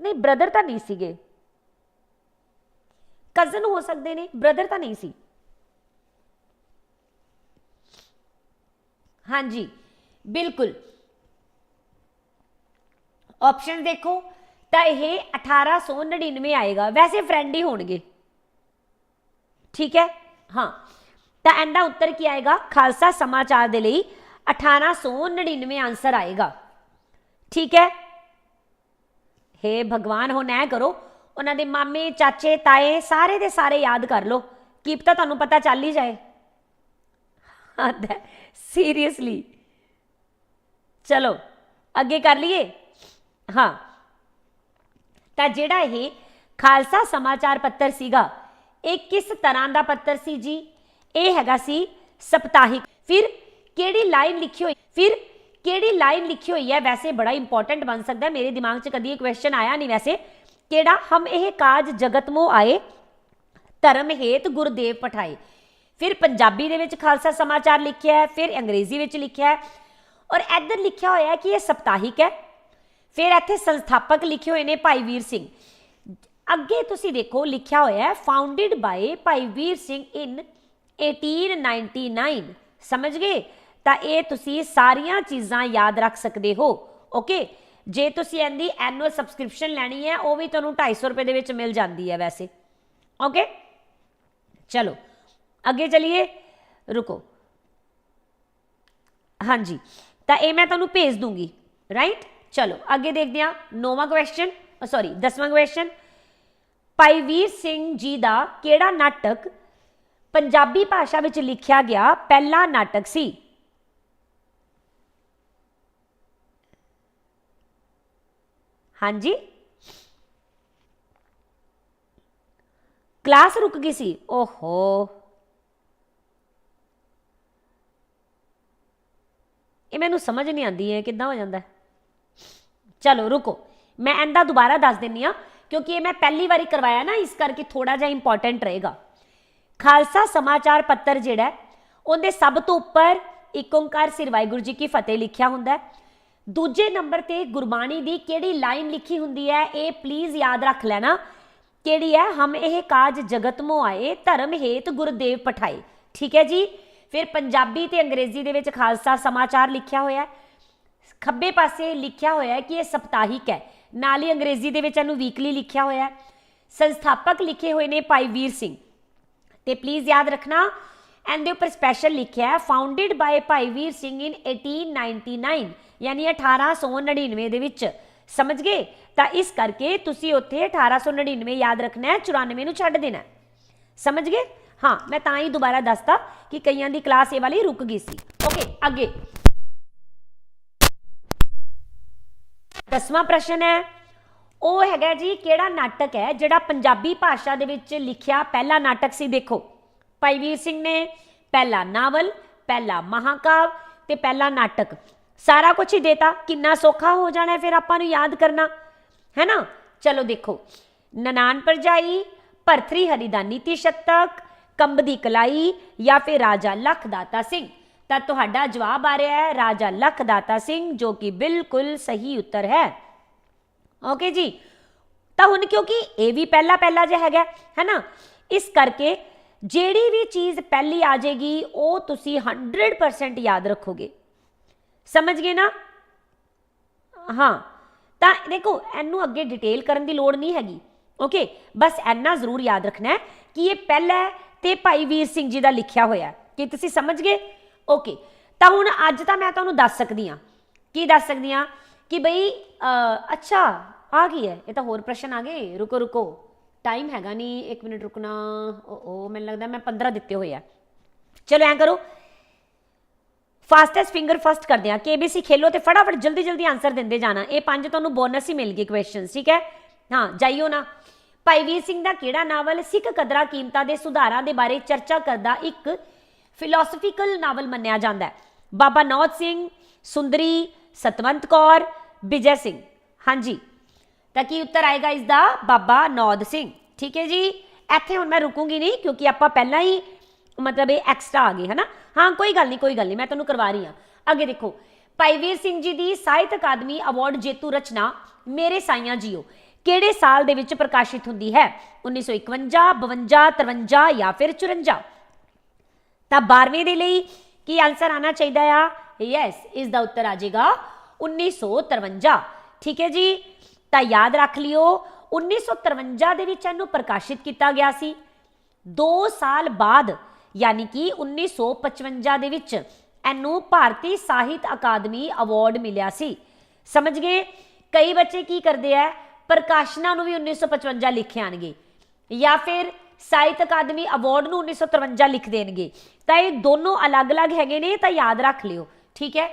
ਨਹੀਂ ਬ੍ਰਦਰ ਤਾਂ ਨਹੀਂ ਸੀਗੇ। ਕਜ਼ਨ ਹੋ ਸਕਦੇ ਨੇ ਬ੍ਰਦਰ ਤਾਂ ਨਹੀਂ ਸੀ। ਹਾਂਜੀ, ਬਿਲਕੁਲ। ਆਪਸ਼ਨ ਦੇਖੋ। ਤਾਂ ਇਹ 1899 ਆਏਗਾ। ਵੈਸੇ ਫਰੈਂਡ ਹੀ ਹੋਣਗੇ। ਠੀਕ ਹੈ? ਹਾਂ। ਤਾਂ ਇਹਦਾ ਉੱਤਰ ਕੀ ਆਏਗਾ? ਖਾਲਸਾ ਸਮਾਚਾਰ ਦੇ ਲਈ 1899 ਆਨਸਰ ਆਏਗਾ। ਠੀਕ ਹੈ? ਹੇ ਭਗਵਾਨ, ਹੁਣ ਨਾ ਕਰੋ। ਉਹਨਾਂ ਦੇ ਮਾਮੇ, ਚਾਚੇ, ਤਾਏ ਸਾਰੇ ਦੇ ਸਾਰੇ ਯਾਦ ਕਰ ਲਓ। ਕੀ ਪਤਾ ਤੁਹਾਨੂੰ ਪਤਾ ਚੱਲ ਹੀ ਜਾਏ। ਹੱਦ ਸੀਰੀਅਸਲੀ ਚਲੋ, ਅੱਗੇ ਕਰ ਲਈਏ? ਹਾਂ। ਤਾਂ ਜਿਹੜਾ ਇਹ ਖਾਲਸਾ ਸਮਾਚਾਰ ਪੱਤਰ ਸੀਗਾ, ਇਹ ਕਿਸ ਤਰ੍ਹਾਂ ਦਾ ਪੱਤਰ ਸੀ ਜੀ? ਇਹ ਹੈਗਾ ਸੀ ਸਪਤਾਹਿਕ। ਫਿਰ ਕਿਹੜੀ ਲਾਈਨ ਲਿਖੀ ਹੋਈ ਫਿਰ ਕਿਹੜੀ ਲਾਈਨ ਲਿਖੀ ਹੋਈ ਹੈ? ਵੈਸੇ ਬੜਾ ਇੰਪੋਰਟੈਂਟ ਬਣ ਸਕਦਾ ਹੈ। ਮੇਰੇ ਦਿਮਾਗ 'ਚ ਕਦੀ ਇਹ ਕੁਐਸਚਨ ਆਇਆ ਨਹੀਂ ਵੈਸੇ। ਕਿਹੜਾ ਹਮ ਇਹ ਕਾਜ ਜਗਤ ਮੋ ਆਏ, ਧਰਮ ਹੇਤ ਗੁਰਦੇਵ ਪਠਾਏ। ਫਿਰ ਪੰਜਾਬੀ ਦੇ ਵਿੱਚ ਖਾਲਸਾ ਸਮਾਚਾਰ ਲਿਖਿਆ ਹੈ, ਫਿਰ ਅੰਗਰੇਜ਼ੀ ਵਿੱਚ ਲਿਖਿਆ ਹੈ। ਔਰ ਇੱਧਰ ਲਿਖਿਆ ਹੋਇਆ ਹੈ ਕਿ ਇਹ ਸਪਤਾਹਿਕ ਹੈ। ਫਿਰ ਇੱਥੇ ਸੰਸਥਾਪਕ ਲਿਖੇ ਹੋਏ ਨੇ ਭਾਈ ਵੀਰ ਸਿੰਘ। ਅੱਗੇ ਤੁਸੀਂ ਦੇਖੋ, ਲਿਖਿਆ ਹੋਇਆ ਹੈ ਫਾਊਂਡਡ ਬਾਈ ਭਾਈ ਵੀਰ ਸਿੰਘ ਇਨ 1899 ਸਮਝ ਗਏ? ਤਾਂ ਇਹ ਤੁਸੀਂ ਸਾਰੀਆਂ ਚੀਜ਼ਾਂ ਯਾਦ ਰੱਖ ਸਕਦੇ ਹੋ। ਓਕੇ ਜੇ ਤੁਸੀਂ ਇਹਦੀ ਐਨੂਅਲ ਸਬਸਕ੍ਰਿਪਸ਼ਨ ਲੈਣੀ ਹੈ, ਉਹ ਵੀ ਤੁਹਾਨੂੰ 250 ਰੁਪਏ ਦੇ ਵਿੱਚ ਮਿਲ ਜਾਂਦੀ ਹੈ ਵੈਸੇ। ਓਕੇ ਚਲੋ, ਅੱਗੇ ਚਲਿਏ। ਰੁਕੋ। ਹਾਂਜੀ। ਤਾਂ ਇਹ ਮੈਂ ਤੁਹਾਨੂੰ ਭੇਜ ਦੂੰਗੀ। ਰਾਈਟ ਚਲੋ ਅੱਗੇ ਦੇਖਦੇ ਹਾਂ ਨੌਵਾਂ ਕੁਐਸਚਨ ਸੌਰੀ ਦਸਵਾਂ ਕੁਐਸਚਨ ਭਾਈ ਵੀਰ ਸਿੰਘ ਜੀ ਦਾ ਕਿਹੜਾ ਨਾਟਕ ਪੰਜਾਬੀ ਭਾਸ਼ਾ ਵਿੱਚ ਲਿਖਿਆ ਗਿਆ ਪਹਿਲਾ ਨਾਟਕ ਸੀ ਹਾਂਜੀ ਕਲਾਸ ਰੁਕ ਗਈ ਸੀ ਓਹੋ ਇਹ ਮੈਨੂੰ ਸਮਝ ਨਹੀਂ ਆਉਂਦੀ ਹੈ ਕਿੱਦਾਂ ਹੋ ਜਾਂਦਾ ਹੈ। ਚਲੋ ਰੁਕੋ। ਮੈਂ ਇਹਦਾ ਦੁਬਾਰਾ ਦੱਸ ਦਿੰਨੀ ਆ ਕਿਉਂਕਿ ਇਹ ਮੈਂ ਪਹਿਲੀ ਵਾਰੀ ਕਰਵਾਇਆ ਨਾ, ਇਸ ਕਰਕੇ ਥੋੜਾ ਜਿਹਾ ਇੰਪੋਰਟੈਂਟ ਰਹੇਗਾ। ਖਾਲਸਾ ਸਮਾਚਾਰ ਪੱਤਰ ਜਿਹੜਾ ਉਹਦੇ ਸਭ ਤੋਂ ਉੱਪਰ ਇੱਕ ਓੰਕਾਰ ਸ੍ਰੀ ਵਾਹਿਗੁਰੂ ਜੀ ਕੀ ਫਤਿਹ ਲਿਖਿਆ ਹੁੰਦਾ ਹੈ। ਦੂਜੇ ਨੰਬਰ ਤੇ ਗੁਰਬਾਣੀ ਦੀ ਕਿਹੜੀ ਲਾਈਨ ਲਿਖੀ ਹੁੰਦੀ ਹੈ, ਇਹ ਪਲੀਜ਼ ਯਾਦ ਰੱਖ ਲੈਣਾ, ਕਿਹੜੀ ਹੈ, ਹਮ ਇਹ ਕਾਜ ਜਗਤ ਮੋ ਆਏ, ਧਰਮ ਹੇਤ ਗੁਰਦੇਵ ਪਠਾਏ। ਠੀਕ ਹੈ ਜੀ? ਫਿਰ ਪੰਜਾਬੀ ਤੇ ਅੰਗਰੇਜ਼ੀ ਦੇ ਵਿੱਚ ਖਾਲਸਾ ਸਮਾਚਾਰ ਲਿਖਿਆ ਹੋਇਆ ਹੈ। ਖੱਬੇ ਪਾਸੇ ਲਿਖਿਆ ਹੋਇਆ ਹੈ ਕਿ ਇਹ ਸਪਤਾਹਿਕ ਹੈ। ਨਾਲ ਹੀ ਅੰਗਰੇਜ਼ੀ ਦੇ ਵਿੱਚ ਇਹਨੂੰ ਵੀਕਲੀ ਲਿਖਿਆ ਹੋਇਆ ਹੈ। ਸੰਸਥਾਪਕ ਲਿਖੇ ਹੋਏ ਨੇ ਭਾਈ ਵੀਰ ਸਿੰਘ। ਤੇ ਪਲੀਜ਼ ਯਾਦ ਰੱਖਣਾ, ਇਹਦੇ ਉੱਪਰ ਸਪੈਸ਼ਲ ਲਿਖਿਆ ਹੈ ਫਾਊਂਡਡ ਬਾਈ ਭਾਈ ਵੀਰ ਸਿੰਘ ਇਨ 1899 ਯਾਨੀ 1899 ਦੇ ਵਿੱਚ। ਸਮਝ ਗਏ? ਤਾਂ ਇਸ ਕਰਕੇ ਤੁਸੀਂ ਉੱਥੇ 1899 ਯਾਦ ਰੱਖਣਾ ਹੈ 94 ਨੂੰ ਛੱਡ ਦੇਣਾ ਸਮਝ ਗਏ? ਹਾਂ, ਮੈਂ ਤਾਂ ਹੀ ਦੁਬਾਰਾ ਦੱਸਤਾ ਕਿ ਕਈਆਂ ਦੀ ਕਲਾਸ ਇਹ ਵਾਲੀ ਰੁਕ ਗਈ ਸੀ। ਓਕੇ ਅੱਗੇ। ਦਸਵਾਂ ਪ੍ਰਸ਼ਨ ਹੈ। ਉਹ ਹੈਗਾ ਜੀ, ਕਿਹੜਾ ਨਾਟਕ ਹੈ ਜਿਹੜਾ ਪੰਜਾਬੀ ਭਾਸ਼ਾ ਦੇ ਵਿੱਚ ਲਿਖਿਆ ਪਹਿਲਾ ਨਾਟਕ ਸੀ ਦੇਖੋ। ਭਾਈ ਵੀਰ ਸਿੰਘ ਨੇ ਪਹਿਲਾ ਨਾਵਲ, ਪਹਿਲਾ ਮਹਾਕਾਵ ਤੇ ਪਹਿਲਾ ਨਾਟਕ। ਸਾਰਾ ਕੁਝ ਹੀ ਦੇਤਾ। ਕਿੰਨਾ ਸੌਖਾ ਹੋ ਜਾਣਾ ਫਿਰ ਆਪਾਂ ਨੂੰ ਯਾਦ ਕਰਨਾ। ਹੈ ਨਾ ਚਲੋ ਦੇਖੋ। ਨਨਾਨ ਪਰਜਾਈ ਭਰਥਰੀ ਹਰੀ ਦਾ ਨੀਤੀ ਸ਼ਤਕ ਕੰਬ ਦੀ ਕਲਾਈ ਜਾਂ ਫਿਰ ਰਾਜਾ ਲਖਦਾਤਾ ਸਿੰਘ। ਤਾਂ ਤੁਹਾਡਾ ਜਵਾਬ ਆ ਰਿਹਾ ਹੈ ਰਾਜਾ ਲਖਦਾਤਾ ਸਿੰਘ, ਜੋ ਕਿ ਬਿਲਕੁਲ ਸਹੀ ਉੱਤਰ ਹੈ। ਓਕੇ ਜੀ। ਤਾਂ ਹੁਣ ਕਿਉਂਕਿ ਇਹ ਵੀ ਪਹਿਲਾ ਪਹਿਲਾ ਜਿਹਾ ਹੈਗਾ ਹੈ ਨਾ ਇਸ ਕਰਕੇ ਜਿਹੜੀ ਵੀ ਚੀਜ਼ ਪਹਿਲੀ ਆ ਜਾਏਗੀ, ਉਹ ਤੁਸੀਂ 100% ਯਾਦ ਰੱਖੋਗੇ। ਸਮਝ ਗਏ ਨਾ? ਹਾਂ। ਤਾਂ ਦੇਖੋ, ਇਹਨੂੰ ਅੱਗੇ ਡਿਟੇਲ ਕਰਨ ਦੀ ਲੋੜ ਨਹੀਂ ਹੈਗੀ। ਓਕੇ ਬਸ ਇੰਨਾ ਜ਼ਰੂਰ ਯਾਦ ਰੱਖਣਾ ਹੈ ਕਿ ਇਹ ਪਹਿਲਾ ਹੈ ਤੇ ਭਾਈ ਵੀਰ ਸਿੰਘ ਜੀ ਦਾ ਲਿਖਿਆ ਹੋਇਆ ਹੈ। ਕੀ ਤੁਸੀਂ ਸਮਝ ਗਏ? ਓਕੇ ਤਾਂ ਹੁਣ ਅੱਜ ਤਾਂ ਮੈਂ ਤੁਹਾਨੂੰ ਦੱਸ ਸਕਦੀ ਆ ਕੀ ਦੱਸ ਸਕਦੀ ਆ ਕਿ ਬਈ ਅੱਛਾ ਆ ਗਈ ਹੈ? ਇਹ ਤਾਂ ਹੋਰ ਪ੍ਰਸ਼ਨ ਆ ਗਏ। ਰੁਕੋ ਰੁਕੋ। ਟਾਈਮ ਹੈਗਾ ਨਹੀਂ 1 ਮਿੰਟ ਰੁਕਣਾ। ਓ ਓ ਮੈਨੂੰ ਲੱਗਦਾ ਮੈਂ 15 ਦਿੱਤੇ ਹੋਏ ਆ। ਚਲੋ, ਐਂ ਕਰੋ। ਫਾਸਟੈਸਟ ਫਿੰਗਰ ਫਸਟ ਕਰਦੇ ਆ KBC ਖੇਲੋ ਤੇ ਫਟਾਫਟ ਜਲਦੀ ਜਲਦੀ ਆਨਸਰ ਦਿੰਦੇ ਜਾਣਾ। ਇਹ ਪੰਜ ਤੁਹਾਨੂੰ ਬੋਨਸ ਹੀ ਮਿਲ ਗਏ ਕੁਐਸਚਨਸ ਠੀਕ ਹੈ? ਹਾਂ, ਜਾਈਓ ਨਾ। ਭਾਈ ਵੀਰ ਸਿੰਘ ਦਾ ਕਿਹੜਾ ਨਾਵਲ ਸਿੱਖ ਕਦਰਾਂ ਕੀਮਤਾਂ ਦੇ ਸੁਧਾਰਾਂ ਦੇ ਬਾਰੇ ਚਰਚਾ ਕਰਦਾ ਇੱਕ ਫਿਲਾਸਫੀਕਲ ਨਾਵਲ ਮੰਨਿਆ ਜਾਂਦਾ ਹੈ। ਬਾਬਾ ਨੌਦ ਸਿੰਘ, ਸੁੰਦਰੀ, ਸਤਵੰਤ ਕੌਰ, ਵਿਜੈ ਸਿੰਘ। ਹਾਂਜੀ। ਤਾਂ ਕੀ ਉੱਤਰ ਆਏਗਾ ਇਸ ਦਾ ਬਾਬਾ ਨੌਦ ਸਿੰਘ। ਠੀਕ ਹੈ ਜੀ? ਇੱਥੇ ਹੁਣ ਮੈਂ ਰੁਕੂੰਗੀ ਨਹੀਂ ਕਿਉਂਕਿ ਆਪਾਂ ਪਹਿਲਾਂ ਹੀ ਮਤਲਬ ਇਹ ਐਕਸਟਰਾ ਆ ਗਏ, ਹਨਾ? ਹਾਂ, ਕੋਈ ਗੱਲ ਨਹੀਂ, ਕੋਈ ਗੱਲ ਨਹੀਂ, ਮੈਂ ਤੁਹਾਨੂੰ ਕਰਵਾ ਰਹੀ ਹਾਂ। ਅੱਗੇ ਦੇਖੋ। ਭਾਈ ਵੀਰ ਸਿੰਘ ਜੀ ਦੀ ਸਾਹਿਤ ਅਕਾਦਮੀ ਅਵਾਰਡ ਜੇਤੂ ਰਚਨਾ, ਮੇਰੇ ਸਾਈਆਂ ਜੀਓ। ਕਿਹੜੇ ਸਾਲ ਦੇ ਵਿੱਚ ਪ੍ਰਕਾਸ਼ਿਤ ਹੁੰਦੀ ਹੈ? 1951 52 53 ਜਾਂ ਫਿਰ 54 ਤਾਂ 12ਵੇਂ ਦੇ ਲਈ ਕੀ ਆਨਸਰ ਆਣਾ ਚਾਹੀਦਾ ਆ? ਯੈਸ ਇਸ ਦਾ ਉੱਤਰ ਆ ਜਾਏਗਾ 1953 ਠੀਕ ਹੈ ਜੀ? ਤਾਂ ਯਾਦ ਰੱਖ ਲਿਓ 1953 ਦੇ ਵਿੱਚ ਇਹਨੂੰ ਪ੍ਰਕਾਸ਼ਿਤ ਕੀਤਾ ਗਿਆ ਸੀ। 2 ਸਾਲ ਬਾਅਦ, ਯਾਨੀ ਕਿ 1955 ਦੇ ਵਿੱਚ ਇਹਨੂੰ ਭਾਰਤੀ ਸਾਹਿਤ ਅਕਾਦਮੀ ਅਵਾਰਡ ਮਿਲਿਆ ਸੀ। ਸਮਝ ਗਏ? ਕਈ ਬੱਚੇ ਕੀ ਕਰਦੇ ਆ? ਪ੍ਰਕਾਸ਼ਨਾਂ ਨੂੰ ਵੀ 1955 ਲਿਖੇ ਆਣਗੇ ਜਾਂ ਫਿਰ ਸਾਹਿਤ ਅਕਾਦਮੀ ਅਵਾਰਡ ਨੂੰ 1953 ਲਿਖ ਦੇਣਗੇ। ਤਾਂ ਇਹ ਦੋਨੋਂ ਅਲੱਗ-ਅਲੱਗ ਹੈਗੇ ਨੇ, ਤਾਂ ਯਾਦ ਰੱਖ ਲਿਓ, ਠੀਕ ਹੈ?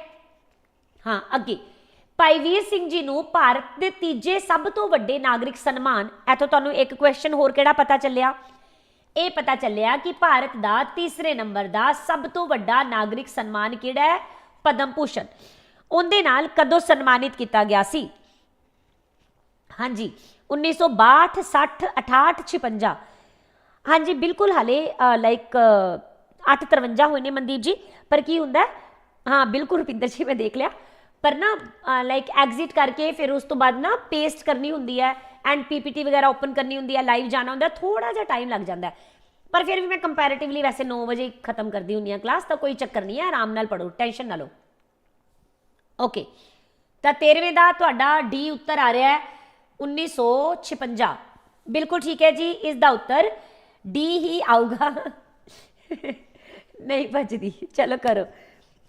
ਹਾਂ, ਅੱਗੇ। ਭਾਈ ਵੀਰ ਸਿੰਘ ਜੀ ਨੂੰ ਭਾਰਤ ਦੇ ਤੀਜੇ ਸਭ ਤੋਂ ਵੱਡੇ ਨਾਗਰਿਕ ਸਨਮਾਨ, ਇਥੋਂ ਤੁਹਾਨੂੰ ਇੱਕ ਕੁਐਸਚਨ ਹੋਰ ਕਿਹੜਾ ਪਤਾ ਚੱਲਿਆ? ਇਹ ਪਤਾ ਚੱਲਿਆ ਕਿ ਭਾਰਤ ਦਾ ਤੀਸਰੇ ਨੰਬਰ ਦਾ ਸਭ ਤੋਂ ਵੱਡਾ ਨਾਗਰਿਕ ਸਨਮਾਨ ਕਿਹੜਾ ਹੈ? ਪਦਮ ਭੂਸ਼ਣ। ਉਹਦੇ ਨਾਲ ਕਦੋਂ ਸਨਮਾਨਿਤ ਕੀਤਾ ਗਿਆ ਸੀ? ਹਾਂਜੀ 1962 60 68 56 ਹਾਂਜੀ, ਬਿਲਕੁਲ ਹਲੇ ਲਾਈਕ 853 ਹੋਏ ਨੇ ਮਨਦੀਪ ਜੀ, ਪਰ ਕੀ ਹੁੰਦਾ, ਹਾਂ, ਬਿਲਕੁਲ ਰੁਪਿੰਦਰ ਜੀ, ਮੈਂ ਦੇਖ ਲਿਆ, ਪਰ ਨਾ ਲਾਈਕ ਐਗਜ਼ਿਟ ਕਰਕੇ ਫਿਰ ਉਸ ਤੋਂ ਬਾਅਦ ਨਾ ਪੇਸਟ ਕਰਨੀ ਹੁੰਦੀ ਹੈ ਐਂਡ ਪੀਪੀਟੀ ਵਗੈਰਾ ਓਪਨ ਕਰਨੀ ਹੁੰਦੀ ਹੈ ਲਾਈਵ ਜਾਣਾ ਹੁੰਦਾ ਥੋੜਾ ਜਿਹਾ ਟਾਈਮ ਲੱਗ ਜਾਂਦਾ ਪਰ ਫਿਰ ਵੀ ਮੈਂ ਕੰਪੈਰੀਟਿਵਲੀ ਵੈਸੇ 9 ਵਜੇ ਖਤਮ ਕਰਦੀ ਹੁੰਦੀ ਹਾਂ ਕਲਾਸ ਤਾਂ ਕੋਈ ਚੱਕਰ ਨਹੀਂ ਹੈ, ਆਰਾਮ ਨਾਲ ਪੜੋ ਟੈਨਸ਼ਨ ਨਾ ਲਓ। ਓਕੇ ਤਾਂ 13ਵੇਂ ਦਾ ਤੁਹਾਡਾ ਡੀ ਉੱਤਰ ਆ ਰਿਹਾ ਹੈ 1956 ਬਿਲਕੁਲ ਠੀਕ ਹੈ ਜੀ, ਇਸ ਦਾ ਉੱਤਰ ਡੀ ਹੀ ਆਊਗਾ। ਨਹੀਂ ਭੱਜਦੀ ਚਲੋ ਕਰੋ।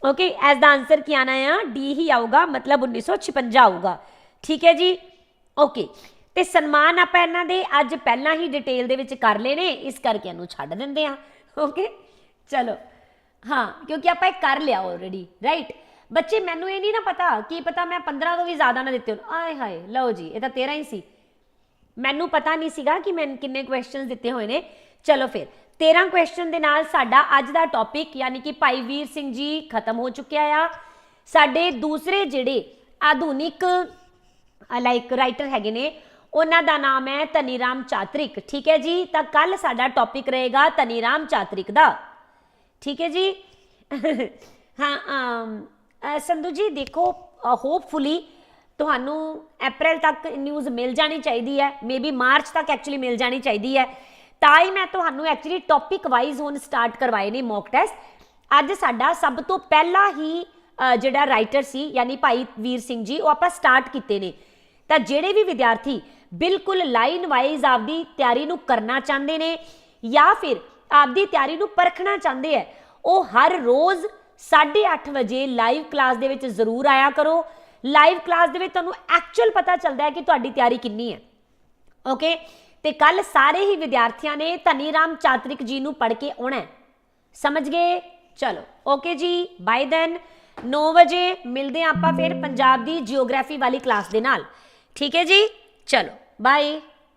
ਓਕੇ ਐਸ ਦਾ ਆਨਸਰ ਕੀ ਆਣਾ ਆ? ਡੀ ਹੀ ਆਊਗਾ, ਮਤਲਬ 1956 ਆਊਗਾ। ਠੀਕ ਹੈ ਜੀ? ਓਕੇ ਤੇ ਸਨਮਾਨ ਆਪਾਂ ਇਹਨਾਂ ਦੇ ਅੱਜ ਪਹਿਲਾਂ ਹੀ ਡਿਟੇਲ ਦੇ ਵਿੱਚ ਕਰ ਲਏ ਨੇ, ਇਸ ਕਰਕੇ ਇਹਨੂੰ ਛੱਡ ਦਿੰਦੇ ਆ। ਓਕੇ ਚਲੋ। ਹਾਂ, ਕਿਉਂਕਿ ਆਪਾਂ ਇਹ ਕਰ ਲਿਆ ਆਲਰੇਡੀ ਰਾਈਟ ਬੱਚੇ, ਮੈਨੂੰ ਇਹ ਨਹੀਂ ਨਾ ਪਤਾ, ਕੀ ਪਤਾ ਮੈਂ 15 ਤੋਂ ਵੀ ਜ਼ਿਆਦਾ ਨਾ ਦਿੱਤੇ ਹੋਣ। ਆਏ ਹਾਏ, ਲਓ ਜੀ, ਇਹ ਤਾਂ 13 ਹੀ ਸੀ। ਮੈਨੂੰ ਪਤਾ ਨਹੀਂ ਸੀਗਾ ਕਿ ਮੈਂ ਕਿੰਨੇ ਕੁਐਸਚਨਸ ਦਿੱਤੇ ਹੋਏ ਨੇ। ਚਲੋ ਫਿਰ। 13 ਕੁਐਸਚਨ ਦੇ ਨਾਲ ਸਾਡਾ ਅੱਜ ਦਾ ਟੌਪਿਕ ਯਾਨੀ ਕਿ ਭਾਈ ਵੀਰ ਸਿੰਘ ਜੀ ਖਤਮ ਹੋ ਚੁੱਕਿਆ ਆ। ਸਾਡੇ ਦੂਸਰੇ ਜਿਹੜੇ ਆਧੁਨਿਕ ਲਾਈਕ ਰਾਈਟਰ ਹੈਗੇ ਨੇ, ਉਹਨਾਂ ਦਾ ਨਾਮ ਹੈ ਤਨੀਰਾਮ ਚਾਤਰਿਕ। ਠੀਕ ਹੈ ਜੀ? ਤਾਂ ਕੱਲ ਸਾਡਾ ਟੌਪਿਕ ਰਹੇਗਾ ਤਨੀਰਾਮ ਚਾਤਰਿਕ ਦਾ। ਠੀਕ ਹੈ ਜੀ? ਹਾਂ ਸੰਧੂ ਜੀ, ਦੇਖੋ ਹੋਪਫੁਲੀ ਤੁਹਾਨੂੰ ਅਪ੍ਰੈਲ ਤੱਕ ਨਿਊਜ਼ ਮਿਲ ਜਾਣੀ ਚਾਹੀਦੀ ਹੈ। ਮੇਬੀ ਮਾਰਚ ਤੱਕ ਐਕਚੁਅਲੀ ਮਿਲ ਜਾਣੀ ਚਾਹੀਦੀ ਹੈ। ਤਾਂ ਹੀ ਮੈਂ ਤੁਹਾਨੂੰ ਐਕਚੁਅਲੀ ਟੌਪਿਕ ਵਾਈਜ਼ ਹੁਣ ਸਟਾਰਟ ਕਰਵਾਏ ਨੇ ਮੌਕ ਟੈਸਟ ਅੱਜ ਸਾਡਾ ਸਭ ਤੋਂ ਪਹਿਲਾ ਹੀ ਜਿਹੜਾ ਰਾਈਟਰ ਸੀ, ਯਾਨੀ ਭਾਈ ਵੀਰ ਸਿੰਘ ਜੀ, ਉਹ ਆਪਾਂ ਸਟਾਰਟ ਕੀਤੇ ਨੇ। ਤਾਂ ਜਿਹੜੇ ਵੀ ਵਿਦਿਆਰਥੀ ਬਿਲਕੁਲ ਲਾਈਨ ਵਾਈਜ਼ ਆਪਦੀ ਤਿਆਰੀ ਨੂੰ ਕਰਨਾ ਚਾਹੁੰਦੇ ਨੇ ਜਾਂ ਫਿਰ ਆਪਦੀ ਤਿਆਰੀ ਨੂੰ ਪਰਖਣਾ ਚਾਹੁੰਦੇ ਹੈ ਉਹ ਹਰ ਰੋਜ਼ 8:30 ਵਜੇ ਲਾਈਵ ਕਲਾਸ ਦੇ ਵਿੱਚ ਜ਼ਰੂਰ ਆਇਆ ਕਰੋ। ਲਾਈਵ ਕਲਾਸ ਦੇ ਵਿੱਚ ਤੁਹਾਨੂੰ ਐਕਚੁਅਲ ਪਤਾ ਚੱਲਦਾ ਹੈ ਕਿ ਤੁਹਾਡੀ ਤਿਆਰੀ ਕਿੰਨੀ ਹੈ ਓਕੇ ਤੇ ਕੱਲ ਸਾਰੇ ਹੀ ਵਿਦਿਆਰਥੀਆਂ ਨੇ ਧਨੀ ਰਾਮ ਚਾਤਰਿਕ ਜੀ ਨੂੰ ਪੜ੍ਹ ਕੇ ਆਉਣਾ ਸਮਝ ਗਏ? ਚਲੋ, ਓਕੇ ਜੀ ਬਾਈ ਦੈਨ 9 ਵਜੇ ਮਿਲਦੇ ਹਾਂ ਆਪਾਂ ਫਿਰ ਪੰਜਾਬ ਦੀ ਜੀਓਗ੍ਰਾਫੀ ਵਾਲੀ ਕਲਾਸ ਦੇ ਨਾਲ। ਠੀਕ ਹੈ ਜੀ? ਚਲੋ ਬਾਏ